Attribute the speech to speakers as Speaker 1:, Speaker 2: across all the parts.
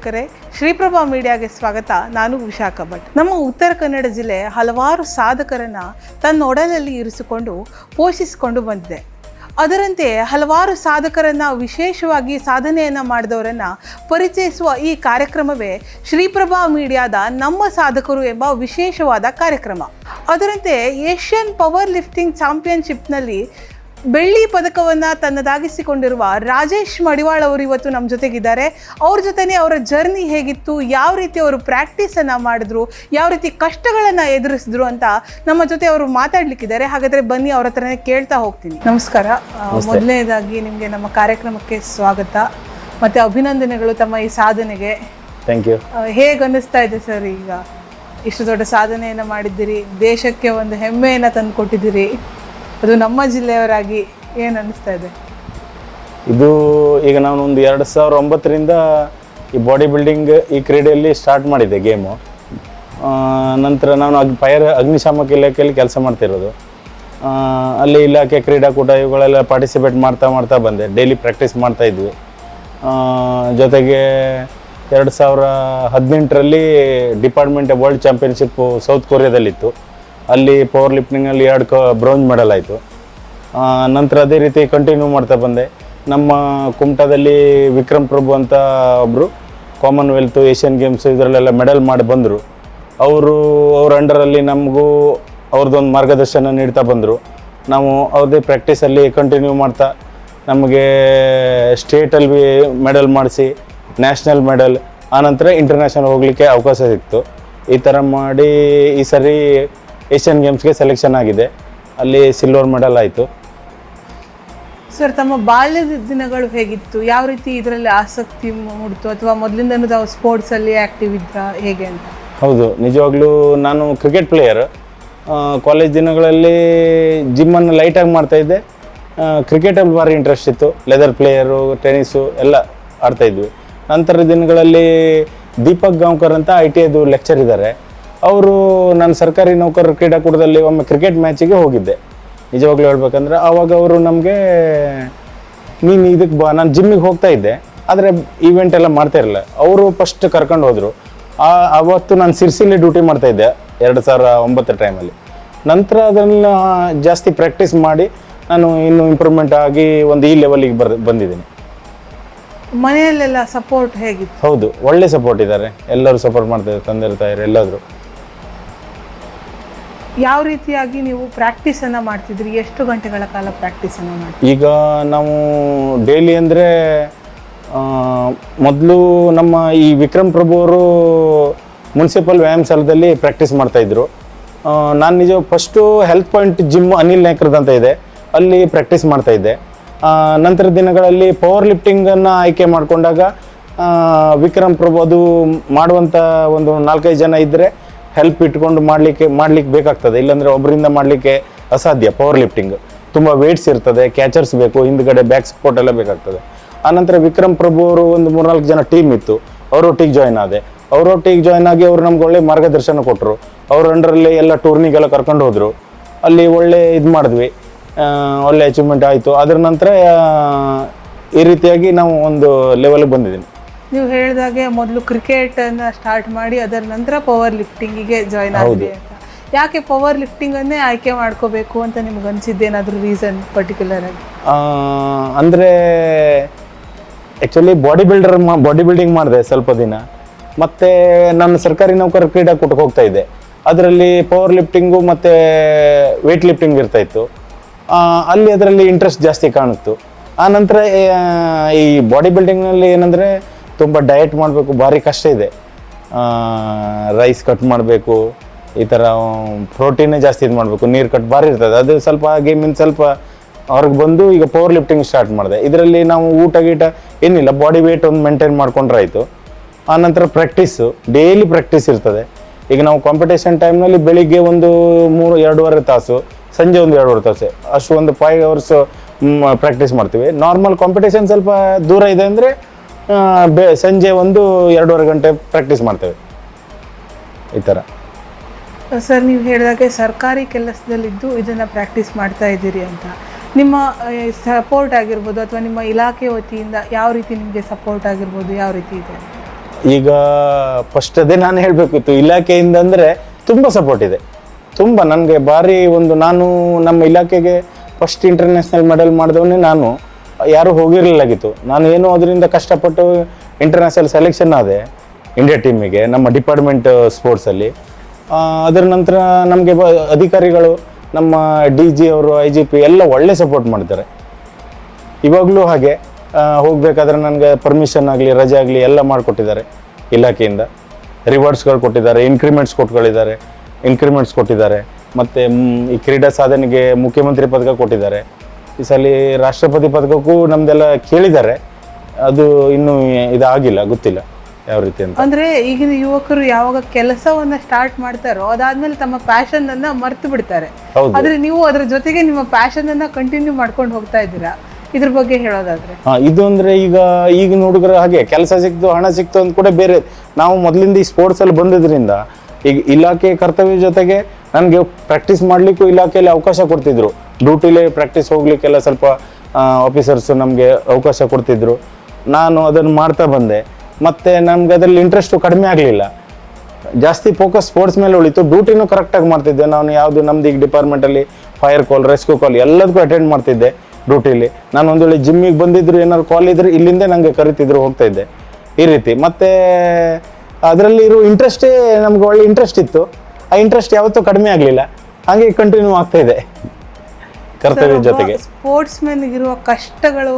Speaker 1: ವೀಕ್ಷಕರೇ, ಶ್ರೀಪ್ರಭಾ ಮೀಡಿಯಾಗೆ ಸ್ವಾಗತ. ನಾನು ವಿಶಾಖ ಭಟ್ ನಮ್ಮ ಉತ್ತರ ಕನ್ನಡ ಜಿಲ್ಲೆ ಹಲವಾರು ಸಾಧಕರನ್ನ ತನ್ನ ಒಡಲಲ್ಲಿ ಇರಿಸಿಕೊಂಡು ಪೋಷಿಸಿಕೊಂಡು ಬಂದಿದೆ. ಅದರಂತೆ ಹಲವಾರು ಸಾಧಕರನ್ನ ವಿಶೇಷವಾಗಿ ಸಾಧನೆಯನ್ನ ಮಾಡಿದವರನ್ನ ಪರಿಚಯಿಸುವ ಈ ಕಾರ್ಯಕ್ರಮವೇ ಶ್ರೀಪ್ರಭಾ ಮೀಡಿಯಾದ ನಮ್ಮ ಸಾಧಕರು ಎಂಬ ವಿಶೇಷವಾದ ಕಾರ್ಯಕ್ರಮ. ಅದರಂತೆ ಏಷ್ಯನ್ ಪವರ್ ಲಿಫ್ಟಿಂಗ್ ಚಾಂಪಿಯನ್ಶಿಪ್ನಲ್ಲಿ ಬೆಳ್ಳಿ ಪದಕವನ್ನ ತನ್ನದಾಗಿಸಿಕೊಂಡಿರುವ ರಾಜೇಶ್ ಮಡಿವಾಳ್ ಅವರು ಇವತ್ತು ನಮ್ಮ ಜೊತೆಗಿದ್ದಾರೆ. ಅವ್ರ ಜೊತೆನೆ ಅವರ ಜರ್ನಿ ಹೇಗಿತ್ತು? ಯಾವ ರೀತಿ ಅವರು ಪ್ರಾಕ್ಟೀಸ್ ಅನ್ನ ಮಾಡಿದ್ರು? ಯಾವ ರೀತಿ ಕಷ್ಟಗಳನ್ನ ಎದುರಿಸಿದ್ರು ಅಂತ ನಮ್ಮ ಜೊತೆ ಅವರು ಮಾತಾಡ್ಲಿಕ್ಕಿದ್ದಾರೆ. ಹಾಗಾದ್ರೆ ಬನ್ನಿ ಅವ್ರ ಹತ್ರನೇ ಕೇಳ್ತಾ ಹೋಗ್ತೀನಿ. ನಮಸ್ಕಾರ. ಮೊದಲನೇದಾಗಿ ನಿಮಗೆ ನಮ್ಮ ಕಾರ್ಯಕ್ರಮಕ್ಕೆ ಸ್ವಾಗತ. ಮತ್ತೆ ಅಭಿನಂದನೆಗಳು ತಮ್ಮ ಈ ಸಾಧನೆಗೆ.
Speaker 2: ಥ್ಯಾಂಕ್ ಯು
Speaker 1: ಹೇಗೆ ಅನ್ನಿಸ್ತಾ ಇದೆ ಸರ್ ಈಗ? ಇಷ್ಟು ದೊಡ್ಡ ಸಾಧನೆಯನ್ನು ಮಾಡಿದ್ದೀರಿ ದೇಶಕ್ಕೆ ಒಂದು ಹೆಮ್ಮೆಯನ್ನು ತಂದು ಕೊಟ್ಟಿದ್ದೀರಿ ಅದು ನಮ್ಮ ಜಿಲ್ಲೆಯವರಾಗಿ ಏನು ಅನ್ನಿಸ್ತಾ ಇದೆ?
Speaker 2: ಇದು ಈಗ ನಾನು ಒಂದು ಎರಡು ಸಾವಿರ ಒಂಬತ್ತರಿಂದ ಈ ಬಾಡಿ ಬಿಲ್ಡಿಂಗ್ ಈ ಕ್ರೀಡೆಯಲ್ಲಿ ಸ್ಟಾರ್ಟ್ ಮಾಡಿದ್ದೆ ಗೇಮು. ನಂತರ ನಾನು ಅಗ್ ಫೈರ್ ಅಗ್ನಿಶಾಮಕ ಇಲಾಖೆಯಲ್ಲಿ ಕೆಲಸ ಮಾಡ್ತಿರೋದು. ಅಲ್ಲಿ ಇಲಾಖೆ ಕ್ರೀಡಾಕೂಟ ಇವುಗಳೆಲ್ಲ ಪಾರ್ಟಿಸಿಪೇಟ್ ಮಾಡ್ತಾ ಮಾಡ್ತಾ ಬಂದೆ. ಡೈಲಿ ಪ್ರಾಕ್ಟೀಸ್ ಮಾಡ್ತಾ ಇದ್ವಿ. ಜೊತೆಗೆ ಎರಡು ಸಾವಿರ ಹದಿನೆಂಟರಲ್ಲಿ ಡಿಪಾರ್ಟ್ಮೆಂಟ್ ವರ್ಲ್ಡ್ ಚಾಂಪಿಯನ್ಶಿಪ್ಪು ಸೌತ್ ಕೊರಿಯಾದಲ್ಲಿತ್ತು ಅಲ್ಲಿ ಪವರ್ ಲಿಫ್ಟಿಂಗಲ್ಲಿ ಎರಡು ಕ ಬ್ರೌಂಜ್ ಮೆಡಲ್ ಆಯಿತು. ನಂತರ ಅದೇ ರೀತಿ ಕಂಟಿನ್ಯೂ ಮಾಡ್ತಾ ಬಂದೆ. ನಮ್ಮ ಕುಮಟಾದಲ್ಲಿ ವಿಕ್ರಮ್ ಪ್ರಭು ಅಂತ ಒಬ್ಬರು ಕಾಮನ್ವೆಲ್ತ್ ಏಷ್ಯನ್ ಗೇಮ್ಸ್ ಇದರಲ್ಲೆಲ್ಲ ಮೆಡಲ್ ಮಾಡಿ ಬಂದರು. ಅವರು, ಅವ್ರ ಅಂಡರಲ್ಲಿ ನಮಗೂ ಅವ್ರದ್ದೊಂದು ಮಾರ್ಗದರ್ಶನ ನೀಡ್ತಾ ಬಂದರು. ನಾವು ಅವ್ರದ್ದೇ ಪ್ರ್ಯಾಕ್ಟೀಸಲ್ಲಿ ಕಂಟಿನ್ಯೂ ಮಾಡ್ತಾ, ನಮಗೆ ಸ್ಟೇಟಲ್ಲಿ ಮೆಡಲ್ ಮಾಡಿಸಿ ನ್ಯಾಷನಲ್ ಮೆಡಲ್ ಆನಂತರ ಇಂಟರ್ನ್ಯಾಷನಲ್ ಹೋಗಲಿಕ್ಕೆ ಅವಕಾಶ ಸಿಕ್ತು. ಈ ಥರ ಮಾಡಿ ಈ ಸರಿ ಏಷ್ಯನ್ ಗೇಮ್ಸ್ಗೆ ಸೆಲೆಕ್ಷನ್ ಆಗಿದೆ. ಅಲ್ಲಿ ಸಿಲ್ವರ್ ಮೆಡಲ್ ಆಯಿತು.
Speaker 1: ಸರ್ ತಮ್ಮ ಬಾಲ್ಯದ ದಿನಗಳು ಹೇಗಿತ್ತು? ಯಾವ ರೀತಿ ಇದರಲ್ಲಿ ಆಸಕ್ತಿ ಮೂಡಿತು? ಅಥವಾ ಮೊದಲಿಂದನೂ ತಾವು ಸ್ಪೋರ್ಟ್ಸಲ್ಲಿ ಆ್ಯಕ್ಟಿವ್ ಇದ್ರಾ ಹೇಗೆ ಅಂತ?
Speaker 2: ಹೌದು ನಿಜವಾಗ್ಲೂ ನಾನು ಕ್ರಿಕೆಟ್ ಪ್ಲೇಯರ್ ಕಾಲೇಜ್ ದಿನಗಳಲ್ಲಿ ಜಿಮ್ಮನ್ನು ಲೈಟಾಗಿ ಮಾಡ್ತಾಯಿದ್ದೆ ಕ್ರಿಕೆಟಲ್ಲಿ ಭಾರಿ ಇಂಟ್ರೆಸ್ಟ್ ಇತ್ತು. ಲೆದರ್ ಪ್ಲೇಯರು ಟೆನ್ನಿಸು ಎಲ್ಲ ಆಡ್ತಾಯಿದ್ವಿ ನಂತರ ದಿನಗಳಲ್ಲಿ ದೀಪಕ್ ಗಾಂವ್ಕರ್ ಅಂತ ಐ ಟಿ ಐದು ಲೆಕ್ಚರ್ ಇದ್ದಾರೆ. ಅವರು ನಾನು ಸರ್ಕಾರಿ ನೌಕರರು ಕ್ರೀಡಾಕೂಟದಲ್ಲಿ ಒಮ್ಮೆ ಕ್ರಿಕೆಟ್ ಮ್ಯಾಚಿಗೆ ಹೋಗಿದ್ದೆ. ನಿಜವಾಗ್ಲೂ ಹೇಳ್ಬೇಕಂದ್ರೆ ಆವಾಗ ಅವರು ನಮಗೆ ನೀನು ಇದಕ್ಕೆ ಬಾ ನಾನು ಜಿಮ್ಮಿಗೆ ಹೋಗ್ತಾ ಇದ್ದೆ ಆದರೆ ಈವೆಂಟ್ ಎಲ್ಲ ಮಾಡ್ತಾ ಇರಲಿಲ್ಲ. ಅವರು ಫಸ್ಟ್ ಕರ್ಕೊಂಡು ಹೋದರು. ಆ ಅವತ್ತು ನಾನು ಸಿರ್ಸಿಲಿ ಡ್ಯೂಟಿ ಮಾಡ್ತಾ ಇದ್ದೆ ಎರಡು ಸಾವಿರ ಒಂಬತ್ತರ ಟೈಮಲ್ಲಿ ನಂತರ ಅದನ್ನ ಜಾಸ್ತಿ ಪ್ರಾಕ್ಟೀಸ್ ಮಾಡಿ ನಾನು ಇನ್ನೂ ಇಂಪ್ರೂವ್ಮೆಂಟ್ ಆಗಿ ಒಂದು ಈ ಲೆವೆಲಿಗೆ ಬರ್ ಬಂದಿದ್ದೀನಿ.
Speaker 1: ಮನೆಯಲ್ಲೆಲ್ಲ ಸಪೋರ್ಟ್ ಹೇಗಿತ್ತು?
Speaker 2: ಹೌದು ಒಳ್ಳೆ ಸಪೋರ್ಟ್ ಇದ್ದಾರೆ. ಎಲ್ಲರೂ ಸಪೋರ್ಟ್ ಮಾಡ್ತಾರೆ ತಂದೆ ತಾಯಿರು ಎಲ್ಲಾದರೂ.
Speaker 1: ಯಾವ ರೀತಿಯಾಗಿ ನೀವು ಪ್ರಾಕ್ಟೀಸನ್ನು ಮಾಡ್ತಿದ್ರಿ? ಎಷ್ಟು ಗಂಟೆಗಳ ಕಾಲ ಪ್ರಾಕ್ಟೀಸನ್ನು ಮಾಡ್ತೀವಿ
Speaker 2: ಈಗ ನಾವು ಡೈಲಿ ಅಂದರೆ ಮೊದಲು ನಮ್ಮ ಈ ವಿಕ್ರಮ್ ಪ್ರಭು ಅವರು ಮುನ್ಸಿಪಲ್ ವ್ಯಾಯಾಮ ಶಾಲದಲ್ಲಿ ಪ್ರಾಕ್ಟೀಸ್ ಮಾಡ್ತಾಯಿದ್ರು ನಾನು ನಿಜ first health point gym Anil ಅಂತ ಇದೆ. ಅಲ್ಲಿ ಪ್ರಾಕ್ಟೀಸ್ ಮಾಡ್ತಾಯಿದ್ದೆ ನಂತರ ದಿನಗಳಲ್ಲಿ ಪವರ್ ಲಿಫ್ಟಿಂಗನ್ನು ಆಯ್ಕೆ ಮಾಡಿಕೊಂಡಾಗ ವಿಕ್ರಮ್ ಪ್ರಭು ಅದು ಮಾಡುವಂಥ ಒಂದು ನಾಲ್ಕೈದು ಜನ ಇದ್ದರೆ ಹೆಲ್ಪ್ ಇಟ್ಕೊಂಡು ಮಾಡಲಿಕ್ಕೆ, ಮಾಡ್ಲಿಕ್ಕೆ ಬೇಕಾಗ್ತದೆ. ಇಲ್ಲಾಂದರೆ ಒಬ್ಬರಿಂದ ಮಾಡಲಿಕ್ಕೆ ಅಸಾಧ್ಯ ಪವರ್ ಲಿಫ್ಟಿಂಗ್ ತುಂಬ ವೇಟ್ಸ್ ಇರ್ತದೆ ಕ್ಯಾಚರ್ಸ್ ಬೇಕು, ಹಿಂದ್ಗಡೆ ಬ್ಯಾಕ್ ಸಪೋರ್ಟ್ ಎಲ್ಲ ಬೇಕಾಗ್ತದೆ. ಆನಂತರ ವಿಕ್ರಮ್ ಪ್ರಭು ಅವರು ಒಂದು ಮೂರ್ನಾಲ್ಕು ಜನ ಟೀಮ್ ಇತ್ತು. ಅವರೊಟ್ಟಿಗೆ ಜಾಯ್ನ್ ಆದೆ. ಅವರೊಟ್ಟಿಗೆ ಜಾಯ್ನ್ ಆಗಿ ಅವರು ನಮ್ಗೆ ಒಳ್ಳೆ ಮಾರ್ಗದರ್ಶನ ಕೊಟ್ಟರು ಅವ್ರ ಅಂಡರಲ್ಲಿ ಎಲ್ಲ ಟೂರ್ನಿಗೆಲ್ಲ ಕರ್ಕೊಂಡು ಹೋದರು. ಅಲ್ಲಿ ಒಳ್ಳೆ ಇದು ಮಾಡಿದ್ವಿ. ಒಳ್ಳೆ ಅಚೀವ್ಮೆಂಟ್ ಆಯಿತು. ಅದರ ನಂತರ ಈ ರೀತಿಯಾಗಿ ನಾವು ಒಂದು ಲೆವೆಲ್ಗೆ ಬಂದಿದ್ದೀನಿ.
Speaker 1: ನೀವು ಹೇಳಿದಾಗೆ ಮೊದಲು ಕ್ರಿಕೆಟ್ ಅನ್ನ ಸ್ಟಾರ್ಟ್ ಮಾಡಿ ಅದರ ನಂತರ ಪವರ್ ಲಿಫ್ಟಿಂಗಿಗೆ ಜಾಯ್ನ್ ಆಗಿದೆ ಅಂತ. ಯಾಕೆ ಪವರ್ ಲಿಫ್ಟಿಂಗ್ ಅನ್ನೇ ಆಯ್ಕೆ ಮಾಡ್ಕೋಬೇಕು ಅಂತ ನಿಮ್ಗೆ ಅನ್ಸಿದ್ದೇನಾದ್ರೂ ರೀಸನ್ ಪರ್ಟಿಕ್ಯುಲರ್ ಆಗಿ?
Speaker 2: ಅಂದರೆ actually body builder body building ಮಾಡಿದೆ ಸ್ವಲ್ಪ ದಿನ. ಮತ್ತು ನಾನು ಸರ್ಕಾರಿ ನೌಕರ ಕ್ರೀಡಾಕೂಟಕ್ಕೆ ಹೋಗ್ತಾ ಇದ್ದೆ. ಅದರಲ್ಲಿ ಪವರ್ ಲಿಫ್ಟಿಂಗು ಮತ್ತು ವೆಯ್ಟ್ ಲಿಫ್ಟಿಂಗ್ ಇರ್ತಾಯಿತ್ತು. ಅಲ್ಲಿ ಅದರಲ್ಲಿ ಇಂಟ್ರೆಸ್ಟ್ ಜಾಸ್ತಿ ಕಾಣಿತ್ತು. ಆ ನಂತರ ಈ ಬಾಡಿ ಬಿಲ್ಡಿಂಗ್ನಲ್ಲಿ ಏನಂದರೆ ತುಂಬ ಡಯಟ್ ಮಾಡಬೇಕು, ಭಾರಿ ಕಷ್ಟ ಇದೆ. ರೈಸ್ ಕಟ್ ಮಾಡಬೇಕು, ಈ ಥರ ಪ್ರೋಟೀನೇ ಜಾಸ್ತಿ ಇದು ಮಾಡಬೇಕು, ನೀರು ಕಟ್ ಭಾರಿ ಇರ್ತದೆ. ಅದು ಸ್ವಲ್ಪ ಗೇಮಿಂದ ಸ್ವಲ್ಪ ಅವ್ರಿಗೆ ಬಂದು ಈಗ ಪವರ್ ಲಿಫ್ಟಿಂಗ್ ಸ್ಟಾರ್ಟ್ ಮಾಡಿದೆ. ಇದರಲ್ಲಿ ನಾವು ಊಟ ಗೀಟ ಏನಿಲ್ಲ ಬಾಡಿ ವೇಟ್ ಒಂದು ಮೇಂಟೈನ್ ಮಾಡ್ಕೊಂಡ್ರೆ ಆಯಿತು. ಆನಂತರ ಪ್ರಾಕ್ಟೀಸು ಡೈಲಿ ಪ್ರಾಕ್ಟೀಸ್ ಇರ್ತದೆ. ಈಗ ನಾವು ಕಾಂಪಿಟೇಷನ್ ಟೈಮ್ನಲ್ಲಿ ಬೆಳಿಗ್ಗೆ ಒಂದು ಮೂರು, ಎರಡೂವರೆ ತಾಸು, ಸಂಜೆ ಒಂದು ಎರಡೂವರೆ ತಾಸು, ಅಷ್ಟು ಒಂದು ಫೈವ್ ಅವರ್ಸ್ ಪ್ರಾಕ್ಟೀಸ್ ಮಾಡ್ತೀವಿ. ನಾರ್ಮಲ್ ಕಾಂಪಿಟೇಷನ್ ಸ್ವಲ್ಪ ದೂರ ಇದೆ ಅಂದರೆ ಬೆ ಸಂಜೆ ಒಂದು ಎರಡೂವರೆ ಗಂಟೆ ಪ್ರಾಕ್ಟೀಸ್ ಮಾಡ್ತೇವೆ. ಈ ಥರ
Speaker 1: ಸರ್ ನೀವು ಹೇಳಿದಾಗೆ ಸರ್ಕಾರಿ ಕೆಲಸದಲ್ಲಿದ್ದು ಇದನ್ನು ಪ್ರಾಕ್ಟೀಸ್ ಮಾಡ್ತಾ ಇದ್ದೀರಿ ಅಂತ. ನಿಮ್ಮ ಸಪೋರ್ಟ್ ಆಗಿರ್ಬೋದು ಅಥವಾ ನಿಮ್ಮ ಇಲಾಖೆ ವತಿಯಿಂದ ಯಾವ ರೀತಿ ನಿಮಗೆ ಸಪೋರ್ಟ್ ಆಗಿರ್ಬೋದು ಯಾವ ರೀತಿ ಇದೆ?
Speaker 2: ಈಗ ಫಸ್ಟ್ ಅದೇ ನಾನು ಹೇಳಬೇಕಿತ್ತು. ಇಲಾಖೆಯಿಂದ ಅಂದರೆ ತುಂಬ ಸಪೋರ್ಟ್ ಇದೆ. ತುಂಬ. ನನಗೆ ಭಾರಿ ಒಂದು ನಾನು ನಮ್ಮ ಇಲಾಖೆಗೆ ಫಸ್ಟ್ ಇಂಟರ್ನ್ಯಾಷನಲ್ ಮೆಡಲ್ ಮಾಡಿದವನೇ ನಾನು. ಯಾರೂ ಹೋಗಿರಲಿಲ್ಲಾಗಿತ್ತು ನಾನು ಏನು ಅದರಿಂದ ಕಷ್ಟಪಟ್ಟು ಇಂಟರ್ನ್ಯಾಷನಲ್ ಸೆಲೆಕ್ಷನ್ ಆದೆ ಇಂಡಿಯಾ ಟೀಮಿಗೆ ನಮ್ಮ ಡಿಪಾರ್ಟ್ಮೆಂಟ್ ಸ್ಪೋರ್ಟ್ಸಲ್ಲಿ ಅದರ ನಂತರ ನಮಗೆ ಅಧಿಕಾರಿಗಳು, ನಮ್ಮ ಡಿ ಜಿ ಅವರು ಐ ಜಿ ಪಿ ಎಲ್ಲ ಒಳ್ಳೆ ಸಪೋರ್ಟ್ ಮಾಡ್ತಾರೆ. ಇವಾಗಲೂ ಹಾಗೆ ಹೋಗಬೇಕಾದ್ರೆ ನನಗೆ ಪರ್ಮಿಷನ್ ಆಗಲಿ, ರಜೆ ಆಗಲಿ ಎಲ್ಲ ಮಾಡಿಕೊಟ್ಟಿದ್ದಾರೆ ಇಲಾಖೆಯಿಂದ. ರಿವಾರ್ಡ್ಸ್ಗಳು ಕೊಟ್ಟಿದ್ದಾರೆ ಇನ್ಕ್ರಿಮೆಂಟ್ಸ್ ಕೊಟ್ಟುಗಳಿದ್ದಾರೆ ಇನ್ಕ್ರಿಮೆಂಟ್ಸ್ ಕೊಟ್ಟಿದ್ದಾರೆ. ಮತ್ತು ಈ ಕ್ರೀಡಾ ಸಾಧನೆಗೆ ಮುಖ್ಯಮಂತ್ರಿ ಪದಕ ಕೊಟ್ಟಿದ್ದಾರೆ. ಈ ಸಲ ರಾಷ್ಟ್ರಪತಿ ಪದಕಕ್ಕೂ ನಮ್ದೆಲ್ಲ ಕೇಳಿದ್ದಾರೆ. ಅದು ಇನ್ನೂ ಇದಾಗಿಲ್ಲ ಗೊತ್ತಿಲ್ಲ ಯಾವ ರೀತಿ ಅಂತ.
Speaker 1: ಅಂದ್ರೆ ಈಗಿನ ಯುವಕರು ಯಾವಾಗ ಕೆಲಸವನ್ನ ಸ್ಟಾರ್ಟ್ ಮಾಡ್ತಾರೋ ಅದಾದ್ಮೇಲೆ ತಮ್ಮ ಪ್ಯಾಷನ್ ಅನ್ನ ಮರ್ತು ಬಿಡ್ತಾರೆ. ಆದ್ರೆ ನೀವು ಅದ್ರ ಜೊತೆಗೆ ನಿಮ್ಮ ಪ್ಯಾಷನ್ ಅನ್ನ ಕಂಟಿನ್ಯೂ ಮಾಡ್ಕೊಂಡು ಹೋಗ್ತಾ ಇದ್ದೀರಾ? ಇದ್ರ ಬಗ್ಗೆ ಹೇಳೋದಾದ್ರೆ.
Speaker 2: ಹಾ ಇದು ಅಂದ್ರೆ ಈಗ ಈಗಿನ ಹುಡುಗರು ಹಾಗೆ ಕೆಲಸ ಸಿಕ್ತು ಹಣ ಸಿಕ್ತು ಅಂತ ಕೂಡ ಬೇರೆ. ನಾವು ಮೊದಲಿಂದ ಈ ಸ್ಪೋರ್ಟ್ಸ್ ಅಲ್ಲಿ ಬಂದಿದ್ರಿಂದ ಈಗ ಇಲಾಖೆ ಕರ್ತವ್ಯ ಜೊತೆಗೆ ನನಗೆ ಪ್ರಾಕ್ಟೀಸ್ ಮಾಡ್ಲಿಕ್ಕೂ ಇಲಾಖೆಯಲ್ಲಿ ಅವಕಾಶ ಕೊಡ್ತಿದ್ರು. ಡ್ಯೂಟಿಲಿ ಪ್ರಾಕ್ಟೀಸ್ ಹೋಗ್ಲಿಕ್ಕೆಲ್ಲ ಸ್ವಲ್ಪ ಆಫೀಸರ್ಸ್ ನಮಗೆ ಅವಕಾಶ ಕೊಡ್ತಿದ್ರು. ನಾನು ಅದನ್ನು ಮಾಡ್ತಾ ಬಂದೆ. ಮತ್ತು ನಮ್ಗೆ ಅದರಲ್ಲಿ ಇಂಟ್ರೆಸ್ಟು ಕಡಿಮೆ ಆಗಲಿಲ್ಲ. ಜಾಸ್ತಿ ಫೋಕಸ್ ಸ್ಪೋರ್ಟ್ಸ್ ಮೇಲೆ ಉಳಿತು. ಡ್ಯೂಟಿನೂ ಕರೆಕ್ಟಾಗಿ ಮಾಡ್ತಿದ್ದೆ. ನಾನು ಯಾವುದು ನಮ್ದು ಈಗ ಡಿಪಾರ್ಟ್ಮೆಂಟಲ್ಲಿ ಫೈರ್ ಕಾಲ್ ರೆಸ್ಕ್ಯೂ ಕಾಲ್ ಎಲ್ಲದಕ್ಕೂ ಅಟೆಂಡ್ ಮಾಡ್ತಿದ್ದೆ ಡ್ಯೂಟಿಲಿ. ನಾನು ಒಂದು ವೇಳೆ ಜಿಮ್ಮಿಗೆ ಬಂದಿದ್ರು, ಏನಾದ್ರು ಕಾಲ್ ಇದ್ರೆ ಇಲ್ಲಿಂದ ನನಗೆ ಕರಿತಿದ್ರು, ಹೋಗ್ತಾ ಇದ್ದೆ. ಈ ರೀತಿ. ಮತ್ತೆ ಅದರಲ್ಲಿ ಇರೋ ಇಂಟ್ರೆಸ್ಟೇ ನಮ್ಗೆ ಒಳ್ಳೆ ಇಂಟ್ರೆಸ್ಟ್ ಇತ್ತು. ಆ ಇಂಟ್ರೆಸ್ಟ್ ಯಾವತ್ತೂ ಕಡಿಮೆ ಆಗಲಿಲ್ಲ. ಹಾಗೆ ಕಂಟಿನ್ಯೂ ಆಗ್ತಾಯಿದೆ ಕರ್ತವ್ಯ ಜೊತೆಗೆ.
Speaker 1: ಸ್ಪೋರ್ಟ್ಸ್ ಮೆನ್ ಇರುವ ಕಷ್ಟಗಳು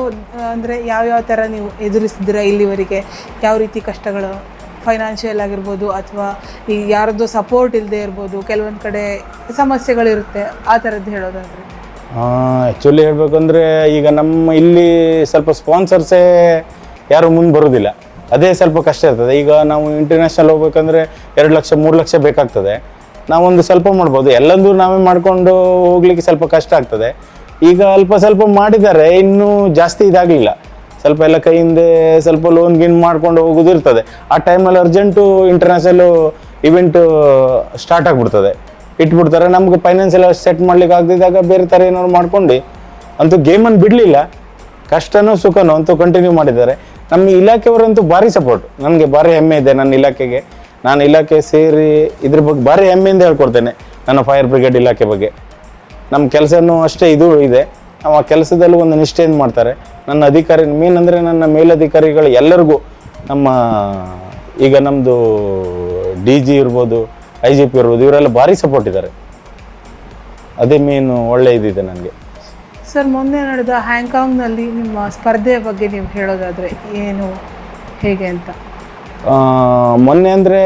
Speaker 1: ಅಂದ್ರೆ ಯಾವ ಯಾವ ತರ ನೀವು ಎದುರಿಸಿದ್ದೀರಾ ಇಲ್ಲಿವರೆಗೆ? ಯಾವ ರೀತಿ ಕಷ್ಟಗಳು? ಫೈನಾನ್ಷಿಯಲ್ ಆಗಿರ್ಬೋದು ಅಥವಾ ಈಗ ಯಾರದ್ದು ಸಪೋರ್ಟ್ ಇಲ್ಲದೆ ಇರ್ಬೋದು ಕೆಲವೊಂದು ಕಡೆ ಸಮಸ್ಯೆಗಳಿರುತ್ತೆ ಆ ಥರದ್ದು ಹೇಳೋದಾದ್ರೆ.
Speaker 2: ಆ್ಯಕ್ಚುಲಿ ಹೇಳಬೇಕಂದ್ರೆ ಈಗ ನಮ್ಮ ಇಲ್ಲಿ ಸ್ವಲ್ಪ ಸ್ಪಾನ್ಸರ್ಸೇ ಯಾರು ಮುಂದೆ ಬರೋದಿಲ್ಲ. ಅದೇ ಸ್ವಲ್ಪ ಕಷ್ಟ ಇರ್ತದೆ. ಈಗ ನಾವು ಇಂಟರ್ನ್ಯಾಷನಲ್ ಹೋಗ್ಬೇಕಂದ್ರೆ ಎರಡು ಲಕ್ಷ ಮೂರು ಲಕ್ಷ ಬೇಕಾಗ್ತದೆ. ನಾವೊಂದು ಸ್ವಲ್ಪ ಮಾಡ್ಬೋದು. ಎಲ್ಲಂದೂ ನಾವೇ ಮಾಡ್ಕೊಂಡು ಹೋಗ್ಲಿಕ್ಕೆ ಸ್ವಲ್ಪ ಕಷ್ಟ ಆಗ್ತದೆ. ಈಗ ಅಲ್ಪ ಸ್ವಲ್ಪ ಮಾಡಿದ್ದಾರೆ ಇನ್ನೂ ಜಾಸ್ತಿ ಇದಾಗಲಿಲ್ಲ. ಸ್ವಲ್ಪ ಎಲ್ಲ ಕೈಯಿಂದ ಸ್ವಲ್ಪ ಲೋನ್ ಗಿನ್ ಮಾಡ್ಕೊಂಡು ಹೋಗೋದು ಇರ್ತದೆ. ಆ ಟೈಮಲ್ಲಿ ಅರ್ಜೆಂಟು ಇಂಟರ್ನ್ಯಾಷನಲ್ ಇವೆಂಟ್ ಸ್ಟಾರ್ಟ್ ಆಗಿಬಿಡ್ತದೆ. ಇಟ್ಬಿಡ್ತಾರೆ, ನಮ್ಗೆ ಫೈನಾನ್ಸ್ ಎಲ್ಲ ಸೆಟ್ ಮಾಡ್ಲಿಕ್ಕೆ ಆಗದಿದ್ದಾಗ ಬೇರೆ ಥರ ಏನಾದ್ರು ಮಾಡ್ಕೊಂಡು ಅಂತೂ ಗೇಮನ್ನು ಬಿಡಲಿಲ್ಲ. ಕಷ್ಟನೋ ಸುಖನೋ ಅಂತೂ ಕಂಟಿನ್ಯೂ ಮಾಡಿದ್ದಾರೆ. ನಮ್ಮ ಇಲಾಖೆಯವರಂತೂ ಭಾರಿ ಸಪೋರ್ಟ್ ನನಗೆ ಭಾರಿ ಹೆಮ್ಮೆ ಇದೆ ನನ್ನ ಇಲಾಖೆಗೆ. ನಾನು ಇಲಾಖೆ ಸೇರಿ ಇದ್ರ ಬಗ್ಗೆ ಭಾರಿ ಹೆಮ್ಮೆಯಿಂದ ಹೇಳ್ಕೊಡ್ತೇನೆ ನನ್ನ ಫೈರ್ ಬ್ರಿಗೇಡ್ ಇಲಾಖೆ ಬಗ್ಗೆ. ನಮ್ಮ ಕೆಲಸನೂ ಅಷ್ಟೇ ಇದು ಇದೆ. ನಾವು ಆ ಕೆಲಸದಲ್ಲೂ ಒಂದು ನಿಷ್ಠೆಯಿಂದ ಮಾಡ್ತಾರೆ? ನನ್ನ ಅಧಿಕಾರಿ ಮೇನ್ ಅಂದರೆ ನನ್ನ ಮೇಲಧಿಕಾರಿಗಳು ಎಲ್ಲರಿಗೂ ನಮ್ಮ, ಈಗ ನಮ್ಮದು ಡಿ ಜಿ ಇರ್ಬೋದು ಐ ಜಿ ಪಿ ಇರ್ಬೋದು, ಇವರೆಲ್ಲ ಭಾರಿ ಸಪೋರ್ಟ್ ಇದ್ದಾರೆ. ಅದೇ ಮೇನು ಒಳ್ಳೆ ಇದಿದೆ ನನಗೆ.
Speaker 1: ಸರ್, ಮೊನ್ನೆ ನಡೆದ ಹ್ಯಾಂಗ್ಕಾಂಗ್ನಲ್ಲಿ ನಿಮ್ಮ ಸ್ಪರ್ಧೆಯ ಬಗ್ಗೆ ನೀವು ಹೇಳೋದಾದರೆ ಏನು, ಹೇಗೆ ಅಂತ?
Speaker 2: ಮೊನ್ನೆ ಅಂದರೆ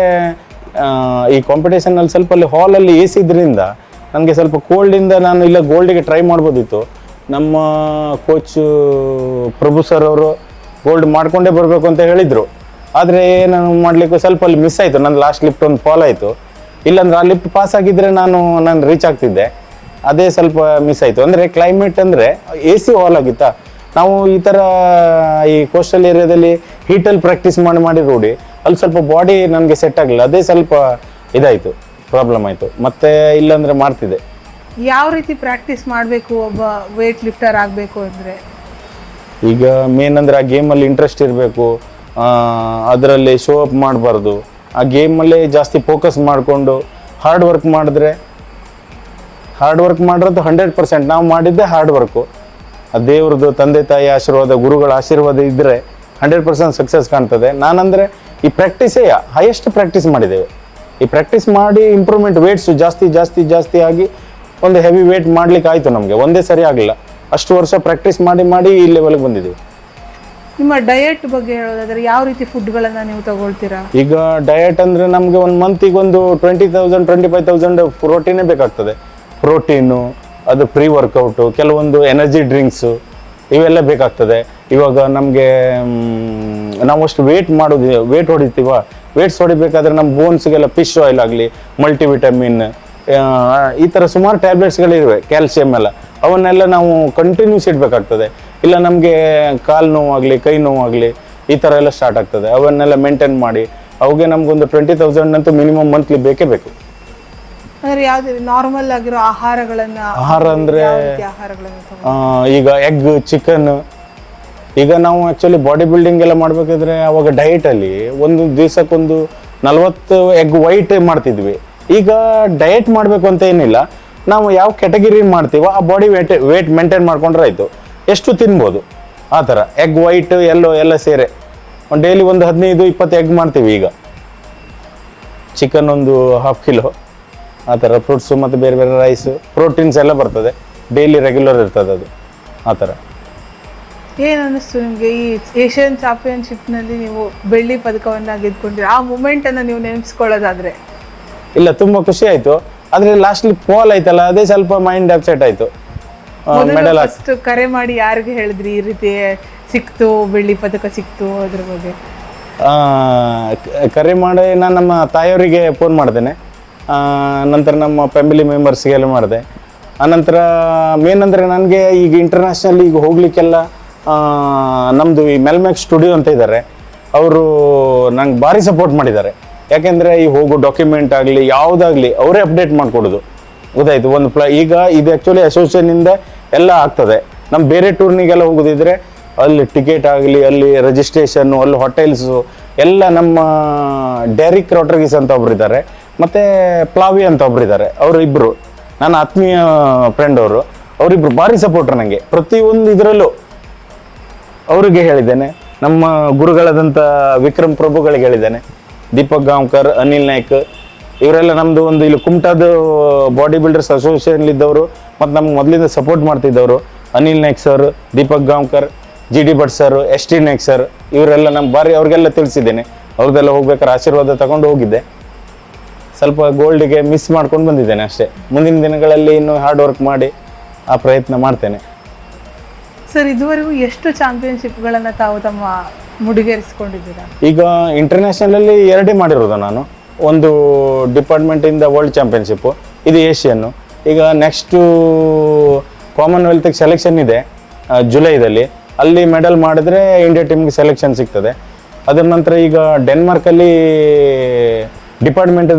Speaker 2: ಈ ಕಾಂಪಿಟೇಷನಲ್ಲಿ ಸ್ವಲ್ಪ ಅಲ್ಲಿ ಹಾಲಲ್ಲಿ ಎ ಸಿ ಇದ್ರಿಂದ ನನಗೆ ಸ್ವಲ್ಪ ಕೋಲ್ಡಿಂದ ನಾನು ಇಲ್ಲ ಗೋಲ್ಡಿಗೆ ಟ್ರೈ ಮಾಡ್ಬೋದಿತ್ತು. ನಮ್ಮ ಕೋಚ್ ಪ್ರಭು ಸರ್ ಅವರು ಗೋಲ್ಡ್ ಮಾಡಿಕೊಂಡೇ ಬರಬೇಕು ಅಂತ ಹೇಳಿದರು. ಆದರೆ ನಾನು ಮಾಡಲಿಕ್ಕೆ ಸ್ವಲ್ಪ ಅಲ್ಲಿ ಮಿಸ್ ಆಯಿತು. ನನ್ನ ಲಾಸ್ಟ್ ಲಿಫ್ಟ್ ಒಂದು ಫಾಲ್ ಆಯಿತು. ಇಲ್ಲಾಂದ್ರೆ ಆ ಲಿಫ್ಟ್ ಪಾಸ್ ಆಗಿದ್ದರೆ ನಾನು ನಾನು ರೀಚ್ ಆಗ್ತಿದ್ದೆ. ಅದೇ ಸ್ವಲ್ಪ ಮಿಸ್ ಆಯಿತು. ಅಂದರೆ ಕ್ಲೈಮೇಟ್ ಅಂದರೆ ಎ ಸಿ ಹಾಲ್ ಆಗಿತ್ತಾ? ನಾವು ಈ ಥರ ಈ ಕೋಸ್ಟಲ್ ಏರಿಯಾದಲ್ಲಿ ಹೀಟಲ್ಲಿ ಪ್ರಾಕ್ಟೀಸ್ ಮಾಡಿ ಮಾಡಿ ರೂಢಿ ಅಲ್ಲಿ ಸ್ವಲ್ಪ ಬಾಡಿ ನನಗೆ ಸೆಟ್ ಆಗಲಿಲ್ಲ. ಅದೇ ಸ್ವಲ್ಪ ಇದಾಯಿತು ಪ್ರಾಬ್ಲಮ್ ಆಯಿತು. ಮತ್ತೆ ಇಲ್ಲಾಂದರೆ ಮಾಡ್ತಿದ್ದೆ.
Speaker 1: ಯಾವ ರೀತಿ ಪ್ರಾಕ್ಟೀಸ್ ಮಾಡಬೇಕು ಒಬ್ಬ ವೇಟ್ ಲಿಫ್ಟರ್ ಆಗಬೇಕು ಅಂದರೆ?
Speaker 2: ಈಗ ಮೇನ್ ಅಂದರೆ ಆ ಗೇಮಲ್ಲಿ ಇಂಟ್ರೆಸ್ಟ್ ಇರಬೇಕು ಅದರಲ್ಲಿ ಶೋ ಅಪ್ ಮಾಡಬಾರ್ದು. ಆ ಗೇಮಲ್ಲೇ ಜಾಸ್ತಿ ಫೋಕಸ್ ಮಾಡಿಕೊಂಡು ಹಾರ್ಡ್ ವರ್ಕ್ ಮಾಡಿದ್ರೆ ಹಾರ್ಡ್ ವರ್ಕ್ ಮಾಡಿರೋದು ಹಂಡ್ರೆಡ್ ಪರ್ಸೆಂಟ್ ನಾವು ಮಾಡಿದ್ದೆ ಹಾರ್ಡ್ ವರ್ಕು ಆ ದೇವ್ರದ್ದು ತಂದೆ ತಾಯಿ ಆಶೀರ್ವಾದ ಗುರುಗಳ ಆಶೀರ್ವಾದ ಇದ್ದರೆ ಹಂಡ್ರೆಡ್ ಪರ್ಸೆಂಟ್ ಸಕ್ಸಸ್ ಕಾಣ್ತದೆ. ನಾನಂದರೆ ಈ ಪ್ರಾಕ್ಟೀಸೇ ಹೈಯೆಸ್ಟ್ ಪ್ರಾಕ್ಟೀಸ್ ಮಾಡಿದ್ದೇವೆ. ಈ ಪ್ರಾಕ್ಟೀಸ್ ಮಾಡಿ ಇಂಪ್ರೂವ್ಮೆಂಟ್ ವೇಟ್ಸು ಜಾಸ್ತಿ ಜಾಸ್ತಿ ಜಾಸ್ತಿ ಆಗಿ ಒಂದು ಹೆವಿ ವೇಟ್ ಮಾಡ್ಲಿಕ್ಕೆ ಆಯಿತು ನಮಗೆ. ಒಂದೇ ಸರಿ ಆಗಲಿಲ್ಲ. ಅಷ್ಟು ವರ್ಷ ಪ್ರಾಕ್ಟೀಸ್ ಮಾಡಿ ಮಾಡಿ ಈ ಲೆವೆಲ್ಗೆ ಬಂದಿದ್ದೀವಿ.
Speaker 1: ನಿಮ್ಮ ಡಯಟ್ ಬಗ್ಗೆ ಹೇಳೋದಾದ್ರೆ ಯಾವ ರೀತಿ ಫುಡ್ಗಳನ್ನು ನೀವು ತಗೊಳ್ತೀರಾ?
Speaker 2: ಈಗ ಡಯಟ್ ಅಂದರೆ ನಮಗೆ ಒಂದು ಮಂತಿಗೆ ಒಂದು twenty thousand twenty five thousand ಪ್ರೋಟೀನೇ ಬೇಕಾಗ್ತದೆ. ಪ್ರೋಟೀನು ಅದು ಪ್ರೀ ವರ್ಕೌಟು ಕೆಲವೊಂದು ಎನರ್ಜಿ ಡ್ರಿಂಕ್ಸು ಇವೆಲ್ಲ ಬೇಕಾಗ್ತದೆ. ಇವಾಗ ನಮಗೆ ನಾವು ಅಷ್ಟು ವೇಟ್ ಮಾಡೋದು ವೇಟ್ ಹೊಡಿತೀವ? ವೇಟ್ಸ್ ಹೊಡಿಬೇಕಾದ್ರೆ ನಮ್ಮ ಬೋನ್ಸ್ಗೆಲ್ಲ ಫಿಶ್ ಆಯಿಲ್ ಆಗಲಿ ಮಲ್ಟಿವಿಟಮಿನ್ ಈ ಥರ ಸುಮಾರು ಟ್ಯಾಬ್ಲೆಟ್ಸ್ಗಳಿವೆ ಕ್ಯಾಲ್ಸಿಯಂ ಎಲ್ಲ. ಅವನ್ನೆಲ್ಲ ನಾವು ಕಂಟಿನ್ಯೂಸ್ ಇಡಬೇಕಾಗ್ತದೆ. ಇಲ್ಲ ನಮಗೆ ಕಾಲು ನೋವಾಗಲಿ, ಕೈ ನೋವಾಗಲಿ, ಈ ಥರ ಎಲ್ಲ ಸ್ಟಾರ್ಟ್ ಆಗ್ತದೆ. ಅವನ್ನೆಲ್ಲ ಮೇಂಟೈನ್ ಮಾಡಿ, ಅವಾಗೆ ನಮಗೊಂದು ಟ್ವೆಂಟಿ ತೌಸಂಡ್ ಅಂತೂ ಮಿನಿಮಮ್ ಮಂತ್ಲಿ ಬೇಕೇ ಬೇಕು.
Speaker 1: ಅಂದ್ರೆ ಯಾವ್ದು ನಾರ್ಮಲ್ ಆಗಿರೋ ಆಹಾರಗಳನ್ನ
Speaker 2: ಆಹಾರ ಅಂದ್ರೆ
Speaker 1: ಯಾವ ರೀತಿ ಆಹಾರಗಳನ್ನ ತಗೊ-
Speaker 2: ಆ, ಈಗ ಎಗ್ ಚಿಕನ್ ಈಗ ನಾವು ಆಕ್ಚುಲಿ ಬಾಡಿ ಬಿಲ್ಡಿಂಗ್ ಎಲ್ಲ ಮಾಡ್ಬೇಕಿದ್ರೆ ಅವಾಗ ಅಲ್ಲಿ ಒಂದು ದಿವಸಕ್ಕೊಂದು ನಲ್ವತ್ತು ಎಗ್ ವೈಟ್ ಮಾಡ್ತಿದ್ವಿ. ಈಗ ಡಯಟ್ ಮಾಡಬೇಕು ಅಂತ ಏನಿಲ್ಲ. ನಾವು ಯಾವ ಕೆಟಗರಿ ಮಾಡ್ತೀವೋ ಆ ಬಾಡಿ ವೇಟ್ ವೇಟ್ ಮೇಂಟೈನ್ ಮಾಡ್ಕೊಂಡ್ರೆ ಆಯಿತು. ಎಷ್ಟು ತಿನ್ಬೋದು? ಆ ಥರ. ಎಗ್ ವೈಟ್ ಎಲ್ಲೋ ಎಲ್ಲ ಸೇರೆ. ಡೈಲಿ ಒಂದು ಹದಿನೈದು ಇಪ್ಪತ್ತು ಎಗ್ ಮಾಡ್ತೀವಿ ಈಗ. ಚಿಕನ್ ಒಂದು ಹಾಫ್ ಕಿಲೋ ಆ ಥರ ಫ್ರೂಟ್ಸು ಮತ್ತು ಬೇರೆ ಬೇರೆ ರೈಸು ಪ್ರೋಟೀನ್ಸ್ ಎಲ್ಲ ಬರ್ತದೆ. ಡೈಲಿ ರೆಗ್ಯುಲರ್ ಇರ್ತದೆ ಅದು ಆ ಥರ.
Speaker 1: ಏನು ಅನ್ನಿಸ್ತು ನಿಮಗೆ? ಈ ಏಷ್ಯನ್ ಚಾಂಪಿಯನ್ಶಿಪ್ನಲ್ಲಿ ನೀವು ಬೆಳ್ಳಿ ಪದಕವನ್ನು ಗೆದ್ಕೊಂಡಿರಿ ಆ ಮೂಮೆಂಟನ್ನು ನೀವು ನೆನೆಸ್ಕೊಳ್ಳೋದಾದ್ರೆ.
Speaker 2: ಇಲ್ಲ ತುಂಬ ಖುಷಿ ಆಯಿತು. ಆದರೆ ಲಾಸ್ಟ್ಲಿ ಫೋಲ್ ಆಯ್ತಲ್ಲ ಅದೇ ಸ್ವಲ್ಪ ಮೈಂಡ್ ಅಪ್ಸೆಟ್ ಆಯಿತು. ಮೆಡಲ್
Speaker 1: ಫಸ್ಟ್ ಕರೆ ಮಾಡಿ ಯಾರಿಗೆ ಹೇಳಿದ್ರಿ? ಈ ರೀತಿ ಸಿಕ್ತು ಬೆಳ್ಳಿ ಪದಕ ಸಿಕ್ತು ಅದ್ರ ಬಗ್ಗೆ.
Speaker 2: ಕರೆ ಮಾಡಿ ನಾನು ನಮ್ಮ ತಾಯಿಯವರಿಗೆ ಫೋನ್ ಮಾಡ್ತೇನೆ. ನಂತರ ನಮ್ಮ ಫ್ಯಾಮಿಲಿ ಮೆಂಬರ್ಸ್ಗೆಲ್ಲ ಮಾಡಿದೆ. ಆನಂತರ ಮೇನ್ ಅಂದರೆ ನನಗೆ ಈಗ ಇಂಟರ್ನ್ಯಾಷನಲ್ ಈಗ ಹೋಗಲಿಕ್ಕೆಲ್ಲ ನಮ್ಮದು ಈ ಮೆಲ್ಮ್ಯಾಕ್ ಸ್ಟುಡಿಯೋ ಅಂತ ಇದ್ದಾರೆ ಅವರು ನಂಗೆ ಭಾರಿ ಸಪೋರ್ಟ್ ಮಾಡಿದ್ದಾರೆ. ಯಾಕೆಂದರೆ ಈ ಹೋಗೋ ಡಾಕ್ಯುಮೆಂಟ್ ಆಗಲಿ, ಯಾವುದಾಗಲಿ ಅವರೇ ಅಪ್ಡೇಟ್ ಮಾಡಿಕೊಡೋದು. ಗೊತ್ತಾಯಿತು, ಒಂದು ಪ್ಲ ಈಗ ಇದು ಆ್ಯಕ್ಚುಲಿ ಅಸೋಸಿಯೇಷನಿಂದ ಎಲ್ಲ ಆಗ್ತದೆ. ನಮ್ಮ ಬೇರೆ ಟೂರ್ನಿಗೆಲ್ಲ ಹೋಗೋದಿದ್ರೆ ಅಲ್ಲಿ ಟಿಕೆಟ್ ಆಗಲಿ, ಅಲ್ಲಿ ರಿಜಿಸ್ಟ್ರೇಷನ್ನು ಅಲ್ಲಿ ಹೋಟೆಲ್ಸು ಎಲ್ಲ ನಮ್ಮ ಡೈರಿಕ್ ರೋಟ್ರಗೀಸ್ ಅಂತ ಒಬ್ಬರಿದ್ದಾರೆ ಮತ್ತು ಪ್ಲಾವಿ ಅಂತ ಒಬ್ರು ಇದ್ದಾರೆ ಅವರಿಬ್ಬರು ನನ್ನ ಆತ್ಮೀಯ ಫ್ರೆಂಡ್ ಅವರು. ಅವರಿಬ್ಬರು ಭಾರಿ ಸಪೋರ್ಟ್ರು ನನಗೆ ಪ್ರತಿಯೊಂದು ಇದರಲ್ಲೂ ಅವರಿಗೆ ಹೇಳಿದ್ದೇನೆ. ನಮ್ಮ ಗುರುಗಳಾದಂಥ ವಿಕ್ರಮ್ ಪ್ರಭುಗಳಿಗೆ ಹೇಳಿದ್ದೇನೆ. ದೀಪಕ್ ಗಾಂವ್ಕರ್, ಅನಿಲ್ ನಾಯ್ಕ್, ಇವರೆಲ್ಲ ನಮ್ಮದು ಒಂದು ಇಲ್ಲಿ ಕುಮಟಾದ ಬಾಡಿ ಬಿಲ್ಡರ್ಸ್ ಅಸೋಸಿಯೇಷನ್ ಇದ್ದವರು, ಮತ್ತು ನಮ್ಗೆ ಮೊದಲಿಂದ support ಮಾಡ್ತಿದ್ದವರು. Anil Naik sir Deepak Gaonkar G D Bhat sir S T Naik sir ಇವರೆಲ್ಲ ನಮ್ಮ ಭಾರಿ ಅವ್ರಿಗೆಲ್ಲ ತಿಳಿಸಿದ್ದೇನೆ. ಅವ್ರದ್ದೆಲ್ಲ ಹೋಗ್ಬೇಕಾದ್ರೆ ಆಶೀರ್ವಾದ ತಗೊಂಡು ಹೋಗಿದ್ದೆ. ಸ್ವಲ್ಪ ಗೋಲ್ಡ್ಗೆ ಮಿಸ್ ಮಾಡ್ಕೊಂಡು ಬಂದಿದ್ದೇನೆ ಅಷ್ಟೇ. ಮುಂದಿನ ದಿನಗಳಲ್ಲಿ ಇನ್ನೂ ಹಾರ್ಡ್ ವರ್ಕ್ ಮಾಡಿ ಆ ಪ್ರಯತ್ನ ಮಾಡ್ತೇನೆ.
Speaker 1: ಸರ್ ಇದುವರೆಗೂ ಎಷ್ಟು ಚಾಂಪಿಯನ್ಶಿಪ್ಗಳನ್ನ ತಾವು ತಮ್ಮ ಮುಡಿಗೇರಿಸಿಕೊಂಡಿದ್ದೀರಾ?
Speaker 2: ಈಗ ಇಂಟರ್ನ್ಯಾಷನಲಲ್ಲಿ ಎರಡೇ ಮಾಡಿರೋದು ನಾನು. ಒಂದು ಡಿಪಾರ್ಟ್ಮೆಂಟಿಂದ ವರ್ಲ್ಡ್ ಚಾಂಪಿಯನ್ಶಿಪ್ಪು ಇದು ಏಷ್ಯನ್ನು ಈಗ ನೆಕ್ಸ್ಟು ಕಾಮನ್ವೆಲ್ತ್ಗೆ ಸೆಲೆಕ್ಷನ್ ಇದೆ ಜುಲೈದಲ್ಲಿ. ಅಲ್ಲಿ ಮೆಡಲ್ ಮಾಡಿದ್ರೆ ಇಂಡಿಯಾ ಟೀಮ್ಗೆ ಸೆಲೆಕ್ಷನ್ ಸಿಗ್ತದೆ. ಅದರ ನಂತರ ಈಗ ಡೆನ್ಮಾರ್ಕಲ್ಲಿ ಡಿಪಾರ್ಟ್ಮೆಂಟ್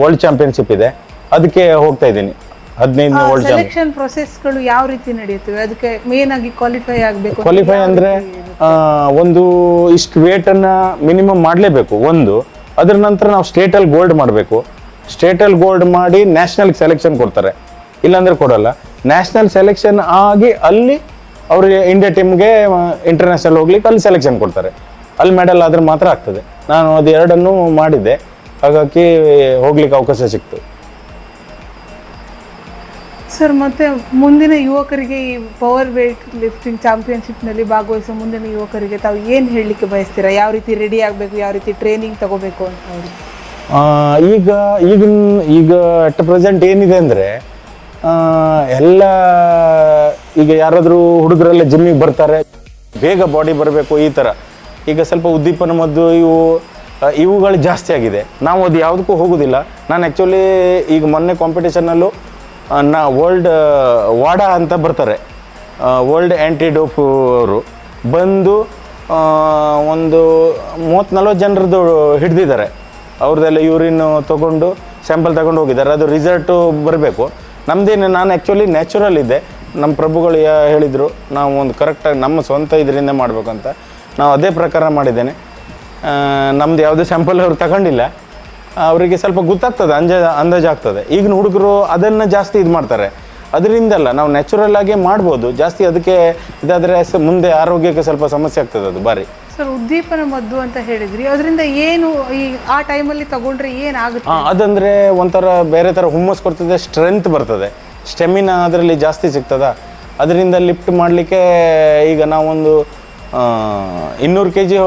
Speaker 2: ವರ್ಲ್ಡ್ ಚಾಂಪಿಯನ್ಶಿಪ್ ಇದೆ. ಅದಕ್ಕೆ ಹೋಗ್ತಾ ಇದ್ದೀನಿ. ಹದಿನೈದನೇ ವರ್ಲ್ಡ್ ಚಾಂಪಿಯನ್
Speaker 1: ಸೆಲೆಕ್ಷನ್ ಪ್ರೊಸೆಸ್ಗಳು ಯಾವ ರೀತಿ ನಡೆಯುತ್ತವೆ? ಅದಕ್ಕೆ ಮೇನ್ ಆಗಿ ಕ್ವಾಲಿಫೈ ಆಗಬೇಕು
Speaker 2: ಕ್ವಾಲಿಫೈ ಅಂದರೆ ಒಂದು ಇಷ್ಟು ವೇಟನ್ನು ಮಿನಿಮಮ್ ಮಾಡಲೇಬೇಕು ಒಂದು. ಅದರ ನಂತರ ನಾವು ಸ್ಟೇಟಲ್ಲಿ ಗೋಲ್ಡ್ ಮಾಡಬೇಕು. ಸ್ಟೇಟಲ್ಲಿ ಗೋಲ್ಡ್ ಮಾಡಿ ನ್ಯಾಷನಲ್ ಸೆಲೆಕ್ಷನ್ ಕೊಡ್ತಾರೆ. ಇಲ್ಲಾಂದ್ರೆ ಕೊಡಲ್ಲ. ನ್ಯಾಷನಲ್ ಸೆಲೆಕ್ಷನ್ ಆಗಿ ಅಲ್ಲಿ ಅವ್ರಿಗೆ ಇಂಡಿಯಾ ಟೀಮ್ಗೆ ಇಂಟರ್ನ್ಯಾಷನಲ್ ಹೋಗ್ಲಿಕ್ಕೆ ಅಲ್ಲಿ ಸೆಲೆಕ್ಷನ್ ಕೊಡ್ತಾರೆ. ಅಲ್ಲಿ ಮೆಡಲ್ ಆದ್ರೆ ಮಾತ್ರ ಆಗ್ತದೆ. ನಾನು ಅದು ಎರಡನ್ನೂ ಮಾಡಿದ್ದೆ. ಹಾಗಾಗಿ ಹೋಗ್ಲಿಕ್ಕೆ ಅವಕಾಶ ಸಿಕ್ತು.
Speaker 1: ಸರ್ ಮತ್ತೆ ಮುಂದಿನ ಯುವಕರಿಗೆ ಈ ಪವರ್ ವೇಟ್ ಲಿಫ್ಟಿಂಗ್ ಚಾಂಪಿಯನ್ಶಿಪ್ನಲ್ಲಿ ಭಾಗವಹಿಸೋ ಮುಂದಿನ ಯುವಕರಿಗೆ ತಾವು ಏನು ಹೇಳಲಿಕ್ಕೆ ಬಯಸ್ತೀರಾ? ಯಾವ ರೀತಿ ರೆಡಿ ಆಗಬೇಕು ಯಾವ ರೀತಿ ಟ್ರೈನಿಂಗ್ ತಗೋಬೇಕು ಅಂತ
Speaker 2: ಈಗ ಈಗ ಈಗಿನ ಈಗ ಅಟ್ ಪ್ರೆಸೆಂಟ್ ಏನಿದೆ ಅಂದರೆ ಎಲ್ಲ ಈಗ ಯಾರಾದರೂ ಹುಡುಗರೆಲ್ಲ ಜಿಮ್ಮಿಗೆ ಬರ್ತಾರೆ ಬೇಗ ಬಾಡಿ ಬರಬೇಕು ಈ ಥರ ಈಗ ಸ್ವಲ್ಪ ಉದ್ದೀಪನ ಮದ್ದು ಇವು ಇವುಗಳು ಜಾಸ್ತಿ ಆಗಿದೆ. ನಾವು ಅದು ಯಾವುದಕ್ಕೂ ಹೋಗೋದಿಲ್ಲ. ನಾನು ಆ್ಯಕ್ಚುಲಿ ಈಗ ಮೊನ್ನೆ ಕಾಂಪಿಟೇಷನಲ್ಲೂ ನಾ ವರ್ಲ್ಡ್ ವಾಡಾ ಅಂತ ಬರ್ತಾರೆ. ವರ್ಲ್ಡ್ ಆ್ಯಂಟಿಡೋಪ್ ಅವರು. ಬಂದು ಒಂದು ಮೂವತ್ತು ನಲ್ವತ್ತು ಜನರದ್ದು ಹಿಡ್ದಿದ್ದಾರೆ. ಅವ್ರದ್ದೆಲ್ಲ ಯೂರಿನ್ ತೊಗೊಂಡು ಸ್ಯಾಂಪಲ್ ತಗೊಂಡು ಹೋಗಿದ್ದಾರೆ. ಅದು ರಿಸಲ್ಟು ಬರಬೇಕು. ನಮ್ಮದೇನು ನಾನು ಆ್ಯಕ್ಚುಲಿ ನ್ಯಾಚುರಲ್ ಇದ್ದೆ. ನಮ್ಮ ಪ್ರಭುಗಳು ಯಾ ಹೇಳಿದರು, ನಾವು ಒಂದು ಕರೆಕ್ಟಾಗಿ ನಮ್ಮ ಸ್ವಂತ ಇದರಿಂದ ಮಾಡಬೇಕು ಅಂತ ನಾವು ಅದೇ ಪ್ರಕಾರ ಮಾಡಿದ್ದೇನೆ. ನಮ್ಮದು ಯಾವುದೇ ಸ್ಯಾಂಪಲ್ ಅವ್ರು ತಗೊಂಡಿಲ್ಲ ಅವರಿಗೆ ಸ್ವಲ್ಪ ಗೊತ್ತಾಗ್ತದೆ ಅಂಜ ಅಂದಾಜು ಆಗ್ತದೆ. ಈಗಿನ ಹುಡುಗರು ಅದನ್ನು ಜಾಸ್ತಿ ಇದು ಮಾಡ್ತಾರೆ. ಅದರಿಂದಲ್ಲ ನಾವು ನ್ಯಾಚುರಲ್ ಆಗಿ ಮಾಡ್ಬೋದು ಜಾಸ್ತಿ ಅದಕ್ಕೆ ಇದಾದರೆ ಮುಂದೆ ಆರೋಗ್ಯಕ್ಕೆ ಸ್ವಲ್ಪ ಸಮಸ್ಯೆ ಆಗ್ತದೆ ಅದು ಬಾರಿ.
Speaker 1: ಸರ್ ಉದ್ದೀಪನ ಮದ್ದು ಅಂತ ಹೇಳಿದ್ರಿ ಅದರಿಂದ ಏನು ಈ ಆ ಟೈಮಲ್ಲಿ ತಗೊಂಡ್ರೆ ಏನಾಗುತ್ತೆ
Speaker 2: ಅದಂದರೆ ಒಂಥರ ಬೇರೆ ಥರ ಹುಮ್ಮಸ್ ಕೊಡ್ತದೆ ಸ್ಟ್ರೆಂತ್ ಬರ್ತದೆ. ಸ್ಟೆಮಿನಾ ಅದರಲ್ಲಿ ಜಾಸ್ತಿ ಸಿಗ್ತದ? ಅದರಿಂದ ಲಿಫ್ಟ್ ಮಾಡಲಿಕ್ಕೆ ಈಗ ನಾವೊಂದು ಇನ್ನೂರು ಕೆ ಜಿ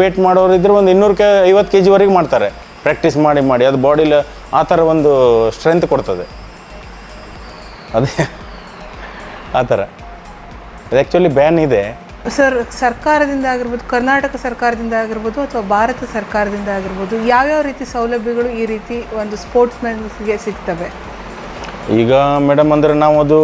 Speaker 2: ವೇಟ್ ಮಾಡೋರು ಇದ್ರೆ ಒಂದು ಇನ್ನೂರು ಕೆ ಐವತ್ತು ಕೆ ಜಿವರೆಗೆ ಮಾಡ್ತಾರೆ. ಪ್ರಾಕ್ಟೀಸ್ ಮಾಡಿ ಮಾಡಿ. ಅದು ಬಾಡಿಲಿ ಆ ಥರ ಒಂದು ಸ್ಟ್ರೆಂತ್ ಕೊಡ್ತದೆ. ಅದೇ. ಆ ಥರ. ಅದು ಆ್ಯಕ್ಚುಲಿ ಬ್ಯಾನ್ ಇದೆ.
Speaker 1: ಸರ್ ಸರ್ಕಾರದಿಂದ ಆಗಿರ್ಬೋದು ಕರ್ನಾಟಕ ಸರ್ಕಾರದಿಂದ ಆಗಿರ್ಬೋದು ಅಥವಾ ಭಾರತ ಸರ್ಕಾರದಿಂದ ಆಗಿರ್ಬೋದು ಯಾವ್ಯಾವ ರೀತಿ ಸೌಲಭ್ಯಗಳು ಈ ರೀತಿ ಒಂದು ಸ್ಪೋರ್ಟ್ಸ್ ಮ್ಯಾನ್ಸ್ಗೆ ಸಿಗ್ತವೆ?
Speaker 2: ಈಗ ಮೇಡಮ್ ಅಂದರೆ ನಾವು ಅದು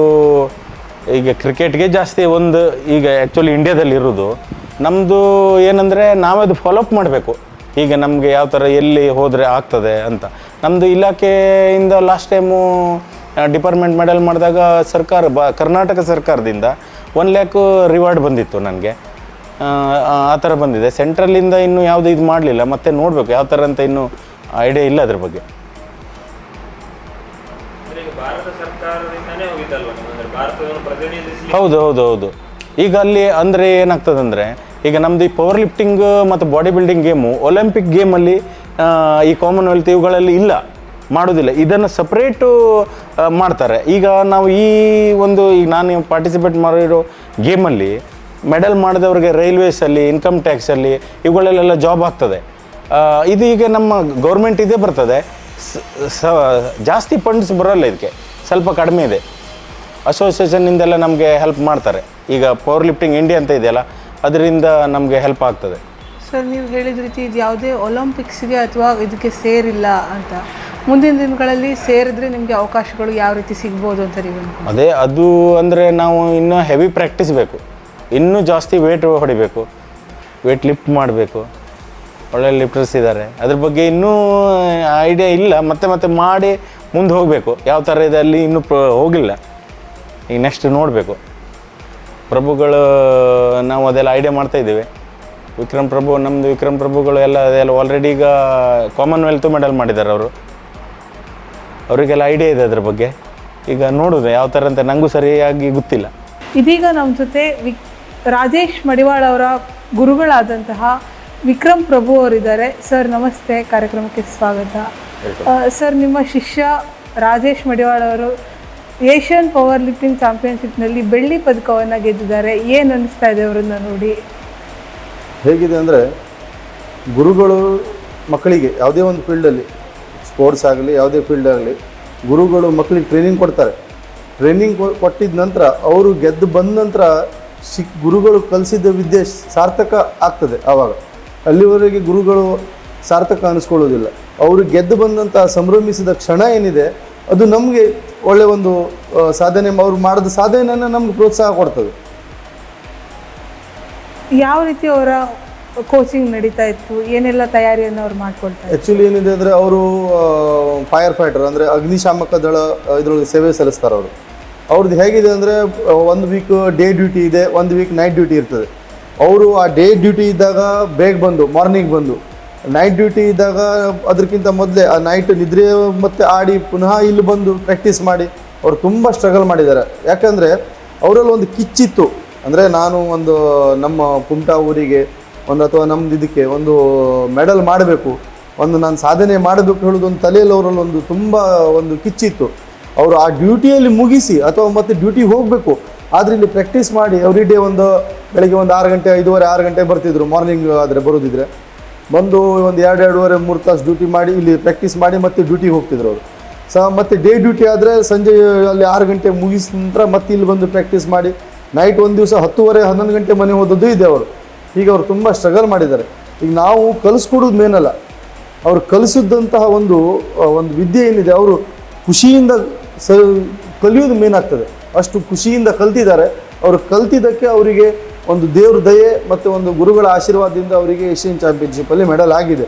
Speaker 2: ಈಗ ಕ್ರಿಕೆಟ್ಗೆ ಜಾಸ್ತಿ ಒಂದು ಈಗ ಆ್ಯಕ್ಚುಲಿ ಇಂಡಿಯಾದಲ್ಲಿ ಇರೋದು. ನಮ್ಮದು ಏನಂದರೆ ನಾವದು ಫಾಲೋಅಪ್ ಮಾಡಬೇಕು. ಈಗ ನಮಗೆ ಯಾವ ಥರ ಎಲ್ಲಿ ಹೋದರೆ ಆಗ್ತದೆ ಅಂತ. ನಮ್ಮದು ಇಲಾಖೆಯಿಂದ ಲಾಸ್ಟ್ ಟೈಮು ಡಿಪಾರ್ಟ್ಮೆಂಟ್ ಮೆಡಲ್ ಮಾಡಿದಾಗ ಸರ್ಕಾರ ಬ, ಕರ್ನಾಟಕ ಸರ್ಕಾರದಿಂದ ಒನ್ ಲ್ಯಾಕು ರಿವಾರ್ಡ್ ಬಂದಿತ್ತು ನನಗೆ. ಆ ಥರ ಬಂದಿದೆ. ಸೆಂಟ್ರಲಿಂದ ಇನ್ನೂ ಯಾವುದು ಇದು ಮಾಡಲಿಲ್ಲ. ಮತ್ತೆ ನೋಡಬೇಕು ಯಾವ ಥರ ಅಂತ ಇನ್ನೂ ಐಡಿಯಾ ಇಲ್ಲ ಅದ್ರ ಬಗ್ಗೆ. ಹೌದು ಹೌದು ಹೌದು. ಈಗ ಅಲ್ಲಿ ಅಂದರೆ ಏನಾಗ್ತದೆ ಅಂದರೆ ಈಗ ನಮ್ದು ಈ ಪವರ್ ಲಿಫ್ಟಿಂಗ್ ಮತ್ತು ಬಾಡಿ ಬಿಲ್ಡಿಂಗ್ ಗೇಮು ಒಲಿಂಪಿಕ್ ಗೇಮಲ್ಲಿ ಈ ಕಾಮನ್ವೆಲ್ತ್ ಇವುಗಳಲ್ಲಿ ಇಲ್ಲ, ಮಾಡೋದಿಲ್ಲ. ಇದನ್ನು ಸಪ್ರೇಟು ಮಾಡ್ತಾರೆ. ಈಗ ನಾವು ಈ ಒಂದು, ಈಗ ನಾನು ಪಾರ್ಟಿಸಿಪೇಟ್ ಮಾಡಿರೋ ಗೇಮಲ್ಲಿ ಮೆಡಲ್ ಮಾಡಿದವ್ರಿಗೆ ರೈಲ್ವೇಸಲ್ಲಿ ಇನ್ಕಮ್ ಟ್ಯಾಕ್ಸಲ್ಲಿ ಇವುಗಳಲ್ಲೆಲ್ಲ ಜಾಬ್ ಆಗ್ತದೆ. ಇದು ಈಗ ನಮ್ಮ ಗೌರ್ಮೆಂಟ್ ಇದೇ ಬರ್ತದೆ. ಸ- ಜಾಸ್ತಿ ಫಂಡ್ಸ್ ಬರೋಲ್ಲ ಇದಕ್ಕೆ. ಸ್ವಲ್ಪ ಕಡಿಮೆ ಇದೆ. ಅಸೋಸಿಯೇಷನ್ನಿಂದೆಲ್ಲ ನಮಗೆ ಹೆಲ್ಪ್ ಮಾಡ್ತಾರೆ. ಈಗ ಪವರ್ ಲಿಫ್ಟಿಂಗ್ ಇಂಡಿಯಾ ಅಂತ ಇದೆಯಲ್ಲ ಅದರಿಂದ ನಮಗೆ ಹೆಲ್ಪ್ ಆಗ್ತದೆ.
Speaker 1: ಸರ್ ನೀವು ಹೇಳಿದ ರೀತಿ ಇದು ಯಾವುದೇ ಒಲಿಂಪಿಕ್ಸ್ಗೆ ಅಥವಾ ಇದಕ್ಕೆ ಸೇರಿಲ್ಲ ಅಂತ. ಮುಂದಿನ ದಿನಗಳಲ್ಲಿ ಸೇರಿದ್ರೆ ನಿಮಗೆ ಅವಕಾಶಗಳು ಯಾವ ರೀತಿ ಸಿಗ್ಬೋದು ಅಂತ ನೀವು?
Speaker 2: ಅದೇ ಅದು ಅಂದರೆ ನಾವು ಇನ್ನೂ ಹೆವಿ ಪ್ರಾಕ್ಟೀಸ್ ಬೇಕು. ಇನ್ನೂ ಜಾಸ್ತಿ ವೇಟ್ ಹೊಡಿಬೇಕು. ವೇಟ್ ಲಿಫ್ಟ್ ಮಾಡಬೇಕು. ಒಳ್ಳೆ ಲಿಫ್ಟರ್ಸ್ ಇದ್ದಾರೆ ಅದ್ರ ಬಗ್ಗೆ ಇನ್ನೂ ಐಡಿಯಾ ಇಲ್ಲ. ಮತ್ತೆ ಮತ್ತೆ ಮಾಡಿ ಮುಂದೆ ಹೋಗಬೇಕು. ಯಾವ ಥರ ಇದೆ ಅಲ್ಲಿ ಇನ್ನೂ ಪ್ರ, ಹೋಗಿಲ್ಲ. ಈಗ ನೆಕ್ಸ್ಟ್ ನೋಡಬೇಕು. ಪ್ರಭುಗಳು, ನಾವು ಅದೆಲ್ಲ ಐಡಿಯಾ ಮಾಡ್ತಾ ಇದ್ದೀವಿ. ವಿಕ್ರಮ್ ಪ್ರಭು ನಮ್ಮದು ವಿಕ್ರಮ್ ಪ್ರಭುಗಳು ಎಲ್ಲ, ಅದೆಲ್ಲ ಆಲ್ರೆಡಿ ಈಗ ಕಾಮನ್ವೆಲ್ತ್ ಮೆಡಲ್ ಮಾಡಿದ್ದಾರೆ ಅವರು. ಅವರಿಗೆಲ್ಲ ಐಡಿಯಾ ಇದೆ ಅದ್ರ ಬಗ್ಗೆ. ಈಗ ನೋಡೋದು ಯಾವ ಥರ ಅಂತ ನನಗೂ ಸರಿಯಾಗಿ ಗೊತ್ತಿಲ್ಲ.
Speaker 1: ಇದೀಗ ನಮ್ಮ ಜೊತೆ ವಿಕ್, ರಾಜೇಶ್ ಮಡಿವಾಳ್ ಅವರ ಗುರುಗಳಾದಂತಹ ವಿಕ್ರಮ್ ಪ್ರಭು ಅವರಿದ್ದಾರೆ. ಸರ್ ನಮಸ್ತೆ. ಕಾರ್ಯಕ್ರಮಕ್ಕೆ ಸ್ವಾಗತ. ಸರ್ ನಿಮ್ಮ ಶಿಷ್ಯ ರಾಜೇಶ್ ಮಡಿವಾಳ್ ಅವರು ಏಷ್ಯನ್ ಪವರ್ ಲಿಫ್ಟಿಂಗ್ ಚಾಂಪಿಯನ್ಶಿಪ್ನಲ್ಲಿ ಬೆಳ್ಳಿ ಪದಕವನ್ನು ಗೆದ್ದಿದ್ದಾರೆ. ಏನು ಅನ್ನಿಸ್ತಾ ಇದೆ ಅವರನ್ನು ನೋಡಿ?
Speaker 3: ಹೇಗಿದೆ ಅಂದರೆ ಗುರುಗಳು ಮಕ್ಕಳಿಗೆ ಯಾವುದೇ ಒಂದು ಫೀಲ್ಡಲ್ಲಿ ಸ್ಪೋರ್ಟ್ಸ್ ಆಗಲಿ ಯಾವುದೇ ಫೀಲ್ಡ್ ಆಗಲಿ ಗುರುಗಳು ಮಕ್ಕಳಿಗೆ ಟ್ರೈನಿಂಗ್ ಕೊಡ್ತಾರೆ. ಟ್ರೈನಿಂಗ್ ಕೊಟ್ಟಿದ ನಂತರ ಅವರು ಗೆದ್ದು ಬಂದ ನಂತರ ಸಿಕ್ ಗುರುಗಳು ಕಲಿಸಿದ ವಿದ್ಯೆ ಸಾರ್ಥಕ ಆಗ್ತದೆ ಆವಾಗ. ಅಲ್ಲಿವರೆಗೆ ಗುರುಗಳು ಸಾರ್ಥಕ ಅನಿಸ್ಕೊಳ್ಳೋದಿಲ್ಲ. ಅವರು ಗೆದ್ದು ಬಂದಂಥ ಸಂಭ್ರಮಿಸಿದ ಕ್ಷಣ ಏನಿದೆ ಅದು ನಮಗೆ ಒಳ್ಳೆಯ ಒಂದು ಸಾಧನೆ ಅವ್ರು ಮಾಡಿದ ಸಾಧನೆಯನ್ನು ನಮ್ಗೆ ಪ್ರೋತ್ಸಾಹ ಕೊಡ್ತದೆ.
Speaker 1: ಯಾವ ರೀತಿ ಅವರ ಕೋಚಿಂಗ್ ನಡೀತಾ ಇತ್ತು? ಏನೆಲ್ಲ ತಯಾರಿಯನ್ನು ಅವ್ರು ಮಾಡ್ಕೊಳ್ತಾರೆ
Speaker 3: ಆ್ಯಕ್ಚುಲಿ ಏನಿದೆ ಅಂದರೆ ಅವರು ಫೈರ್ ಫೈಟರ್ ಅಂದರೆ ಅಗ್ನಿಶಾಮಕ ದಳ ಇದರೊಳಗೆ ಸೇವೆ ಸಲ್ಲಿಸ್ತಾರೆ ಅವರು ಅವ್ರದ್ದು ಹೇಗಿದೆ ಅಂದರೆ ಒಂದು ವೀಕ್ ಡೇ ಡ್ಯೂಟಿ ಇದೆ ಒಂದು ವೀಕ್ ನೈಟ್ ಡ್ಯೂಟಿ ಇರ್ತದೆ. ಅವರು ಆ ಡೇ ಡ್ಯೂಟಿ ಇದ್ದಾಗ ಬೇಗ ಬಂದು ಮಾರ್ನಿಂಗ್ ಬಂದು. ನೈಟ್ ಡ್ಯೂಟಿ ಇದ್ದಾಗ ಅದಕ್ಕಿಂತ ಮೊದಲೇ ಆ ನೈಟ್ ನಿದ್ರೆ ಮತ್ತೆ ಆಡಿ ಪುನಃ ಇಲ್ಲಿ ಬಂದು ಪ್ರಾಕ್ಟೀಸ್ ಮಾಡಿ. ಅವರು ತುಂಬ ಸ್ಟ್ರಗಲ್ ಮಾಡಿದ್ದಾರೆ. ಯಾಕಂದರೆ ಅವರಲ್ಲಿ ಒಂದು ಕಿಚ್ಚಿತ್ತು. ಅಂದರೆ ನಾನು ಒಂದು ನಮ್ಮ ಕುಮಟಾ ಊರಿಗೆ ಒಂದು ಅಥವಾ ನಮ್ದು ಇದಕ್ಕೆ ಒಂದು ಮೆಡಲ್ ಮಾಡಬೇಕು. ಒಂದು ನಾನು ಸಾಧನೆ ಮಾಡಬೇಕು ಹೇಳೋದು ಒಂದು ತಲೆಯಲ್ಲಿ ಅವರಲ್ಲಿ ಒಂದು ತುಂಬ ಒಂದು ಕಿಚ್ಚಿತ್ತು. ಅವರು ಆ ಡ್ಯೂಟಿಯಲ್ಲಿ ಮುಗಿಸಿ ಅಥವಾ ಮತ್ತೆ ಡ್ಯೂಟಿಗೆ ಹೋಗಬೇಕು ಆದರೆ ಇಲ್ಲಿ ಪ್ರಾಕ್ಟೀಸ್ ಮಾಡಿ ಎವ್ರಿ ಡೇ ಒಂದು ಬೆಳಗ್ಗೆ ಒಂದು ಆರು ಗಂಟೆ, ಐದೂವರೆ, ಆರು ಗಂಟೆ ಬರ್ತಿದ್ರು. ಮಾರ್ನಿಂಗ್ ಆದರೆ ಬರೋದಿದ್ರೆ. ಬಂದು ಒಂದು ಎರಡು, ಎರಡೂವರೆ, ಮೂರು ತಾಸು ಡ್ಯೂಟಿ ಮಾಡಿ ಇಲ್ಲಿ ಪ್ರಾಕ್ಟೀಸ್ ಮಾಡಿ ಮತ್ತೆ ಡ್ಯೂಟಿಗೆ ಹೋಗ್ತಿದ್ರು ಅವರು. ಸ ಮತ್ತು ಡೇ ಡ್ಯೂಟಿ ಆದರೆ ಸಂಜೆ ಅಲ್ಲಿ ಆರು ಗಂಟೆ ಮುಗಿಸ ನಂತರ ಮತ್ತೆ ಇಲ್ಲಿ ಬಂದು ಪ್ರಾಕ್ಟೀಸ್ ಮಾಡಿ. ನೈಟ್ ಒಂದು ದಿವಸ ಹತ್ತುವರೆ, ಹನ್ನೊಂದು ಗಂಟೆ ಮನೆ ಹೋದದ್ದು ಇದೆ ಅವರು. ಈಗ ಅವರು ತುಂಬ ಸ್ಟ್ರಗಲ್ ಮಾಡಿದ್ದಾರೆ. ಈಗ ನಾವು ಕಲಿಸ್ಕೊಡೋದು ಮೇನಲ್ಲ ಅವರು ಕಲಿಸಿದ್ದಂತಹ ಒಂದು ಒಂದು ವಿದ್ಯೆ ಏನಿದೆ, ಅವರು ಖುಷಿಯಿಂದ ಸ, ಕಲಿಯೋದು ಮೇನ್ ಆಗ್ತದೆ. ಅಷ್ಟು ಖುಷಿಯಿಂದ ಕಲ್ತಿದ್ದಾರೆ. ಅವರು ಕಲ್ತಿದ್ದಕ್ಕೆ ಅವರಿಗೆ ಒಂದು ದೇವ್ರ ದಯೆ ಮತ್ತು ಒಂದು ಗುರುಗಳ ಆಶೀರ್ವಾದದಿಂದ ಅವರಿಗೆ ಏಷ್ಯನ್ ಚಾಂಪಿಯನ್ಶಿಪ್ಪಲ್ಲಿ ಮೆಡಲ್ ಆಗಿದೆ.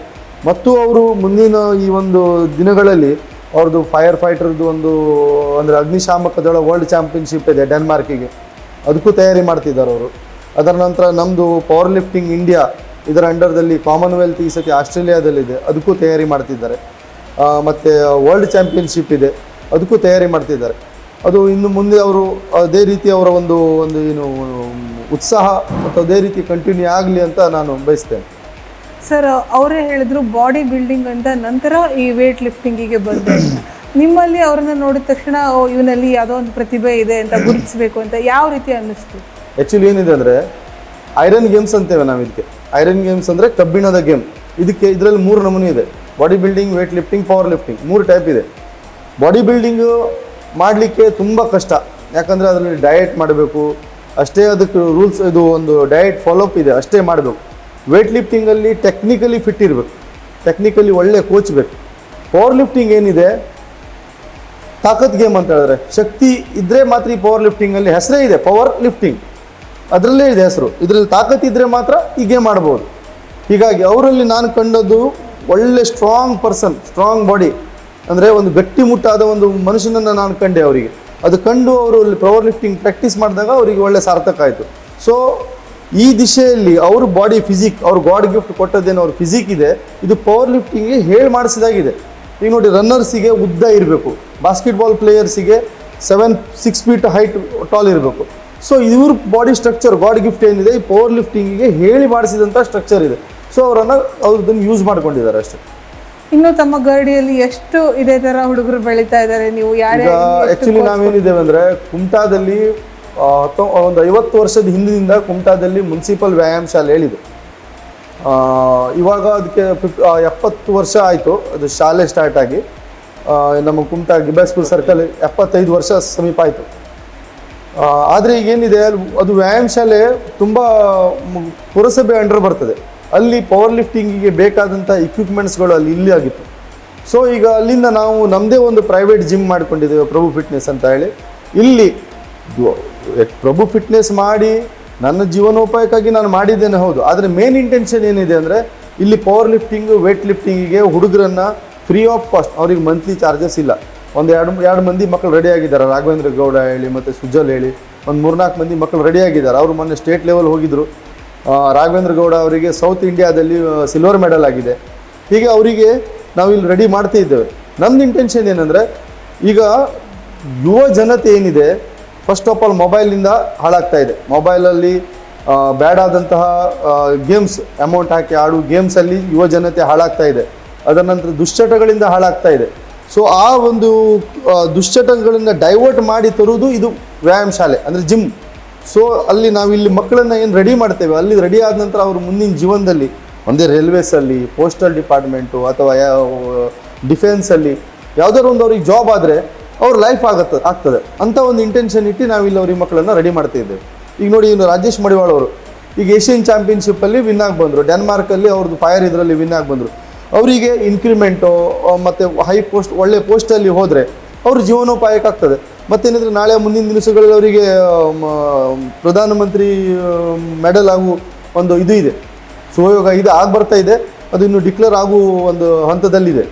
Speaker 3: ಮತ್ತು ಅವರು ಮುಂದಿನ ಈ ಒಂದು ದಿನಗಳಲ್ಲಿ ಅವ್ರದ್ದು ಫೈರ್ ಫೈಟರ್ದು ಒಂದು, ಅಂದರೆ ಅಗ್ನಿಶಾಮಕ ದಳ ವರ್ಲ್ಡ್ ಚಾಂಪಿಯನ್ಶಿಪ್ ಇದೆ ಡೆನ್ಮಾರ್ಕಿಗೆ. ಅದಕ್ಕೂ ತಯಾರಿ ಮಾಡ್ತಿದ್ದಾರೆ ಅವರು. ಅದರ ನಂತರ ನಮ್ಮದು ಪವರ್ ಲಿಫ್ಟಿಂಗ್ ಇಂಡಿಯಾ ಇದರ ಅಂಡರ್ದಲ್ಲಿ ಕಾಮನ್ವೆಲ್ತ್ ಈ ಸತಿ ಆಸ್ಟ್ರೇಲಿಯಾದಲ್ಲಿದೆ. ಅದಕ್ಕೂ ತಯಾರಿ ಮಾಡ್ತಿದ್ದಾರೆ. ಮತ್ತು ವರ್ಲ್ಡ್ ಚಾಂಪಿಯನ್ಶಿಪ್ ಇದೆ. ಅದಕ್ಕೂ ತಯಾರಿ ಮಾಡ್ತಿದ್ದಾರೆ. ಅದು ಇನ್ನು ಮುಂದೆ ಅವರು ಅದೇ ರೀತಿ ಅವರ ಒಂದು ಒಂದು ಏನು ಉತ್ಸಾಹ ಮತ್ತು ಅದೇ ರೀತಿ ಕಂಟಿನ್ಯೂ ಆಗಲಿ ಅಂತ ನಾನು ಬಯಸ್ತೇನೆ.
Speaker 1: ಸರ್ ಅವರೇ ಹೇಳಿದ್ರು ಬಾಡಿ ಬಿಲ್ಡಿಂಗ್ ಅಂತ ನಂತರ ಈ ವೇಟ್ ಲಿಫ್ಟಿಂಗಿಗೆ ಬಂದೆ. ನಿಮ್ಮಲ್ಲಿ ಅವ್ರನ್ನ ನೋಡಿದ ತಕ್ಷಣ ಇವನಲ್ಲಿ ಯಾವುದೋ ಒಂದು ಪ್ರತಿಭೆ ಇದೆ ಅಂತ ಗುರುತಿಸಬೇಕು ಅಂತ ಯಾವ ರೀತಿ ಅನ್ನಿಸ್ತು?
Speaker 3: ಆ್ಯಕ್ಚುಲಿ ಏನಿದೆ ಅಂದರೆ ಐರನ್ ಗೇಮ್ಸ್ ಅಂತೇವೆ ನಾವು ಇದಕ್ಕೆ. ಐರನ್ ಗೇಮ್ಸ್ ಅಂದರೆ ಕಬ್ಬಿಣದ ಗೇಮ್ ಇದಕ್ಕೆ ಇದರಲ್ಲಿ ಮೂರು ನಮೂನೆ ಇದೆ. Body building weight lifting power lifting ಮೂರು ಟೈಪ್ ಇದೆ. ಬಾಡಿ ಬಿಲ್ಡಿಂಗು ಮಾಡಲಿಕ್ಕೆ ತುಂಬ ಕಷ್ಟ. ಯಾಕಂದರೆ ಅದರಲ್ಲಿ ಡಯಟ್ ಮಾಡಬೇಕು. ಅಷ್ಟೇ ಅದಕ್ಕೆ ರೂಲ್ಸ್ ಇದು ಒಂದು ಡಯಟ್ ಫಾಲೋಅಪ್ ಇದೆ. ಅಷ್ಟೇ ಮಾಡಬೇಕು. ವೆಯ್ಟ್ ಲಿಫ್ಟಿಂಗಲ್ಲಿ ಟೆಕ್ನಿಕಲಿ ಫಿಟ್ ಇರಬೇಕು. ಟೆಕ್ನಿಕಲಿ ಒಳ್ಳೆ ಕೋಚ್ ಬೇಕು. ಪವರ್ ಲಿಫ್ಟಿಂಗ್ ಏನಿದೆ? ತಾಕತ್ ಗೇಮ್ ಅಂತ ಹೇಳಿದ್ರೆ. ಶಕ್ತಿ ಇದ್ರೆ ಮಾತ್ರ ಈ ಪವರ್ ಲಿಫ್ಟಿಂಗಲ್ಲಿ ಹೆಸರೇ ಇದೆ. ಪವರ್ ಲಿಫ್ಟಿಂಗ್ ಅದರಲ್ಲೇ ಇದೆ ಹೆಸರು. ಇದರಲ್ಲಿ ತಾಕತ್ ಇದ್ರೆ ಮಾತ್ರ ಈ ಗೇಮ್ ಆಡ್ಬೋದು ಹೀಗಾಗಿ ಅವರಲ್ಲಿ ನಾನು ಕಂಡದ್ದು ಒಳ್ಳೆ ಸ್ಟ್ರಾಂಗ್ ಪರ್ಸನ್ ಸ್ಟ್ರಾಂಗ್ ಬಾಡಿ ಅಂದರೆ ಒಂದು ಗಟ್ಟಿಮುಟ್ಟಾದ ಒಂದು ಮನುಷ್ಯನನ್ನು ನಾನು ಕಂಡೆ ಅವರಿಗೆ. ಅದು ಕಂಡು ಅವರು ಪವರ್ ಲಿಫ್ಟಿಂಗ್ ಪ್ರಾಕ್ಟೀಸ್ ಮಾಡಿದಾಗ ಅವರಿಗೆ ಒಳ್ಳೆ ಸಾರ್ಥಕ ಆಯಿತು. ಸೊ ಈ ದಿಶೆಯಲ್ಲಿ ಅವ್ರ ಬಾಡಿ ಫಿಸಿಕ್ ಅವ್ರ ಗಾಡ್ ಗಿಫ್ಟ್ ಕೊಟ್ಟದ್ದೇನು ಅವ್ರ ಫಿಸಿಕ್ ಇದೆ, ಇದು ಪವರ್ ಲಿಫ್ಟಿಂಗ್ಗೆ ಹೇಳಿ ಮಾಡಿಸಿದಾಗಿದೆ. ಈಗ ನೋಡಿ ರನ್ನರ್ಸಿಗೆ ಉದ್ದ ಇರಬೇಕು. Basketball ಪ್ಲೇಯರ್ಸಿಗೆ seven six feet height tall ಇರಬೇಕು. ಸೊ ಇವ್ರ ಬಾಡಿ ಸ್ಟ್ರಕ್ಚರ್ ಗಾಡ್ ಗಿಫ್ಟ್ ಏನಿದೆ, ಈ ಪವರ್ ಲಿಫ್ಟಿಂಗಿಗೆ ಹೇಳಿ ಮಾಡಿಸಿದಂಥ ಸ್ಟ್ರಕ್ಚರ್ ಇದೆ. ಸೊ ಅವರನ್ನು ಅವ್ರದ್ದನ್ನು ಯೂಸ್ ಮಾಡ್ಕೊಂಡಿದ್ದಾರೆ ಅಷ್ಟೇ.
Speaker 1: ಇನ್ನು ತಮ್ಮ ಗರಡಿಯಲ್ಲಿ ಎಷ್ಟು ಇದೇ ತರ ಹುಡುಗರು ಬೆಳೀತಾ ಇದ್ದಾರೆ? ನೀವು ಯಾರು
Speaker 3: ಆ್ಯಕ್ಚುಲಿ ನಾವೇನಿದ್ದೇವೆ ಅಂದ್ರೆ ಕುಮಟಾದಲ್ಲಿ ಒಂದು ಐವತ್ತು ವರ್ಷದ ಹಿಂದಿನಿಂದ ಕುಮಟಾದಲ್ಲಿ ಮುನ್ಸಿಪಲ್ ವ್ಯಾಯಾಮ ಶಾಲೆ ಹೇಳಿದೆ. ಆ, ಇವಾಗ ಅದಕ್ಕೆ ಫಿಫ್ ಎಪ್ಪತ್ತು ವರ್ಷ ಆಯಿತು ಅದು ಶಾಲೆ ಸ್ಟಾರ್ಟ್ ಆಗಿ. ನಮ್ಮ ಕುಮಟಾ ಗಿಬಾಸ್ಪುರ್ ಸರ್ಕಲ್ ಎಪ್ಪತ್ತೈದು ವರ್ಷ ಸಮೀಪ ಆಯಿತು. ಆದರೆ ಈಗೇನಿದೆ ಅದು ವ್ಯಾಯಾಮ ಶಾಲೆ ತುಂಬ ಪುರಸಭೆ ಅಂಡರ್ ಬರ್ತದೆ. ಅಲ್ಲಿ ಪವರ್ ಲಿಫ್ಟಿಂಗಿಗೆ ಬೇಕಾದಂಥ ಇಕ್ವಿಪ್ಮೆಂಟ್ಸ್ಗಳು ಅಲ್ಲಿ ಇಲ್ಲಿ ಆಗಿತ್ತು. ಸೊ ಈಗ ಅಲ್ಲಿಂದ ನಾವು ನಮ್ಮದೇ ಒಂದು ಪ್ರೈವೇಟ್ ಜಿಮ್ ಮಾಡ್ಕೊಂಡಿದ್ದೇವೆ ಪ್ರಭು ಫಿಟ್ನೆಸ್ ಅಂತ ಹೇಳಿ. ಇಲ್ಲಿ ಪ್ರಭು ಫಿಟ್ನೆಸ್ ಮಾಡಿ ನನ್ನ ಜೀವನೋಪಾಯಕ್ಕಾಗಿ ನಾನು ಮಾಡಿದ್ದೇನೆ ಹೌದು. ಆದರೆ ಮೇನ್ ಇಂಟೆನ್ಷನ್ ಏನಿದೆ ಅಂದರೆ ಇಲ್ಲಿ ಪವರ್ ಲಿಫ್ಟಿಂಗು ವೇಟ್ ಲಿಫ್ಟಿಂಗಿಗೆ ಹುಡುಗರನ್ನು ಫ್ರೀ ಆಫ್ ಕಾಸ್ಟ್ ಅವ್ರಿಗೆ ಮಂತ್ಲಿ ಚಾರ್ಜಸ್ ಇಲ್ಲ. ಒಂದು ಎರಡು ಎರಡು ಮಂದಿ ಮಕ್ಕಳು ರೆಡಿ ಆಗಿದ್ದಾರೆ. ರಾಘವೇಂದ್ರ ಗೌಡ ಹೇಳಿ ಮತ್ತು ಸುಜಲ್ ಹೇಳಿ ಒಂದು ಮೂರ್ನಾಲ್ಕು ಮಂದಿ ಮಕ್ಕಳು ರೆಡಿ ಆಗಿದ್ದಾರೆ. ಅವರು ಮೊನ್ನೆ ಸ್ಟೇಟ್ ಲೆವೆಲ್ ಹೋಗಿದ್ರು. ಆ, ರಾಘವೇಂದ್ರ ಗೌಡ ಅವರಿಗೆ ಸೌತ್ ಇಂಡಿಯಾದಲ್ಲಿ ಸಿಲ್ವರ್ ಮೆಡಲ್ ಆಗಿದೆ. ಹೀಗೆ ಅವರಿಗೆ ನಾವು ಇಲ್ಲಿ ರೆಡಿ ಮಾಡ್ತಾ ಇದ್ದೇವೆ. ನಮ್ದು ಇಂಟೆನ್ಷನ್ ಏನಂದರೆ, ಈಗ ಯುವ ಜನತೆ ಏನಿದೆ ಫಸ್ಟ್ ಆಫ್ ಆಲ್ ಮೊಬೈಲಿಂದ ಹಾಳಾಗ್ತಾ ಇದೆ. ಮೊಬೈಲಲ್ಲಿ ಬ್ಯಾಡಾದಂತಹ ಗೇಮ್ಸ್ ಅಮೌಂಟ್ ಹಾಕಿ ಆಡು ಗೇಮ್ಸಲ್ಲಿ ಯುವ ಜನತೆ ಹಾಳಾಗ್ತಾ ಇದೆ. ಅದರ ನಂತರ ದುಶ್ಚಟಗಳಿಂದ ಹಾಳಾಗ್ತಾ ಇದೆ. ಸೊ ಆ ಒಂದು ದುಶ್ಚಟಗಳಿಂದ ಡೈವರ್ಟ್ ಮಾಡಿ ತರುವುದು ಇದು ವ್ಯಾಯಾಮ ಶಾಲೆ, ಅಂದರೆ ಜಿಮ್ ಸೊ ಅಲ್ಲಿ ನಾವು ಇಲ್ಲಿ ಮಕ್ಕಳನ್ನ ಏನು ರೆಡಿ ಮಾಡ್ತೇವೆ? ಅಲ್ಲಿ ರೆಡಿ ಆದ ನಂತರ ಅವ್ರ ಮುಂದಿನ ಜೀವನದಲ್ಲಿ, ಒಂದೇ ರೈಲ್ವೇಸಲ್ಲಿ ಪೋಸ್ಟಲ್ ಡಿಪಾರ್ಟ್ಮೆಂಟು ಅಥವಾ ಡಿಫೆನ್ಸಲ್ಲಿ ಯಾವುದಾದ್ರು ಒಂದು ಅವ್ರಿಗೆ ಜಾಬ್ ಆದರೆ ಅವ್ರ ಲೈಫ್ ಆಗತ್ತೆ, ಆಗ್ತದೆ. ಅಂತ ಒಂದು ಇಂಟೆನ್ಷನ್ ಇಟ್ಟು ನಾವು ಇಲ್ಲಿ ಅವ್ರಿಗೆ ಮಕ್ಕಳನ್ನ ರೆಡಿ ಮಾಡ್ತಾ ಇದ್ದೇವೆ. ಈಗ ನೋಡಿ ಇನ್ನು ರಾಜೇಶ್ ಮಡಿವಾಳ್ ಅವರು. ಈಗ ಏಷ್ಯನ್ ಚಾಂಪಿಯನ್ಶಿಪ್ಪಲ್ಲಿ ವಿನ್ ಆಗಿ ಬಂದರು. ಡೆನ್ಮಾರ್ಕಲ್ಲಿ ಅವ್ರದ್ದು ಫೈರ್ ಇದರಲ್ಲಿ ವಿನ್ ಆಗಿ ಬಂದರು. ಅವರಿಗೆ ಇನ್ಕ್ರಿಮೆಂಟು ಮತ್ತು ಹೈ ಪೋಸ್ಟ್ ಒಳ್ಳೆ ಪೋಸ್ಟಲ್ಲಿ ಹೋದರೆ ಅವ್ರ ಜೀವನೋಪಾಯಕ್ಕೆ ಆಗ್ತದೆ. ಮತ್ತೇನಿದ್ರೆ ನಾಳೆ ಮುಂದಿನ ದಿವಸಗಳಲ್ಲಿ ಅವರಿಗೆ ಪ್ರಧಾನಮಂತ್ರಿ ಮೆಡಲ್ ಆಗೋ ಒಂದು ಇದು ಇದೆ. ಸುಯೋಗ ಇದು ಆಗಿ ಬರ್ತಾ ಇದೆ. ಅದು ಇನ್ನು ಡಿಕ್ಲೇರ್ ಆಗುವ ಒಂದು ಹಂತದಲ್ಲಿದೆ.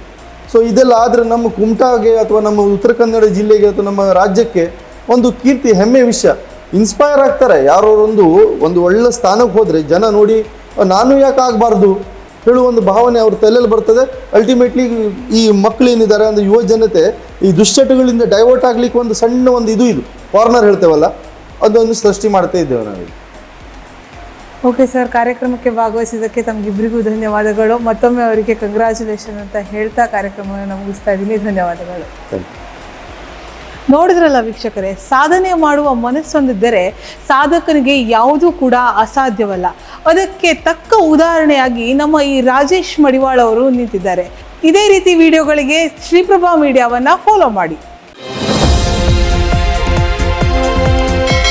Speaker 3: ಸೊ ಇದೆಲ್ಲ ಆದರೆ ನಮ್ಮ ಕುಮಟಾಗೆ ಅಥವಾ ನಮ್ಮ ಉತ್ತರ ಕನ್ನಡ ಜಿಲ್ಲೆಗೆ ಅಥವಾ ನಮ್ಮ ರಾಜ್ಯಕ್ಕೆ ಒಂದು ಕೀರ್ತಿ ಹೆಮ್ಮೆ ವಿಷಯ. ಇನ್ಸ್ಪೈರ್ ಆಗ್ತಾರೆ. ಯಾರೋ ಒಂದು ಒಂದು ಒಳ್ಳೆ ಸ್ಥಾನಕ್ಕೆ ಹೋದರೆ ಜನ ನೋಡಿ, ನಾನು ಯಾಕೆ ಆಗಬಾರ್ದು? ಹೇಳುವ ಒಂದು ಭಾವನೆ ಅವ್ರ ತಲೆಯಲ್ಲಿ ಬರ್ತದೆ. ಅಲ್ಟಿಮೇಟ್ಲಿ ಈ ಮಕ್ಕಳು ಏನಿದ್ದಾರೆ ಅಂದರೆ ಯುವ ಜನತೆ ಈ ದುಶ್ಚಟಗಳಿಂದ ಡೈವರ್ಟ್ ಆಗ್ಲಿಕ್ಕೆ ಒಂದು ಸಣ್ಣ ಒಂದು ಇದು ಇದು. ಕಾರ್ನರ್ ಹೇಳ್ತೇವಲ್ಲ ಅದೊಂದು ಸೃಷ್ಟಿ ಮಾಡ್ತಾ ಇದ್ದೇವೆ ನಾವು
Speaker 1: ಓಕೆ ಸರ್ ಕಾರ್ಯಕ್ರಮಕ್ಕೆ ಭಾಗವಹಿಸಿದ್ದಕ್ಕೆ ತಮಗಿಬ್ಬರಿಗೂ ಧನ್ಯವಾದಗಳು. ಮತ್ತೊಮ್ಮೆ ಅವರಿಗೆ ಕಂಗ್ರ್ಯಾಚುಲೇಷನ್ ಅಂತ ಹೇಳ್ತಾ ಕಾರ್ಯಕ್ರಮವನ್ನು ಮುಗಿಸ್ತಾ ಇದ್ದೀನಿ. ಧನ್ಯವಾದಗಳು.
Speaker 3: ಥ್ಯಾಂಕ್ ಯು
Speaker 1: ನೋಡಿದ್ರಲ್ಲ ವೀಕ್ಷಕರೇ, ಸಾಧನೆ ಮಾಡುವ ಮನಸ್ಸೊಂದಿದ್ದರೆ ಸಾಧಕನಿಗೆ ಯಾವುದೂ ಕೂಡ ಅಸಾಧ್ಯವಲ್ಲ. ಅದಕ್ಕೆ ತಕ್ಕ ಉದಾಹರಣೆಯಾಗಿ ನಮ್ಮ ಈ ರಾಜೇಶ್ ಮಡಿವಾಳ ಅವರು ನಿಂತಿದ್ದಾರೆ. ಇದೇ ರೀತಿ ವಿಡಿಯೋಗಳಿಗೆ ಶ್ರೀಪ್ರಭಾ ಮೀಡಿಯಾವನ್ನು ಫಾಲೋ ಮಾಡಿ.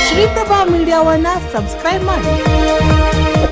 Speaker 1: ಶ್ರೀಪ್ರಭಾ ಮೀಡಿಯಾವನ್ನು ಸಬ್ಸ್ಕ್ರೈಬ್ ಮಾಡಿ.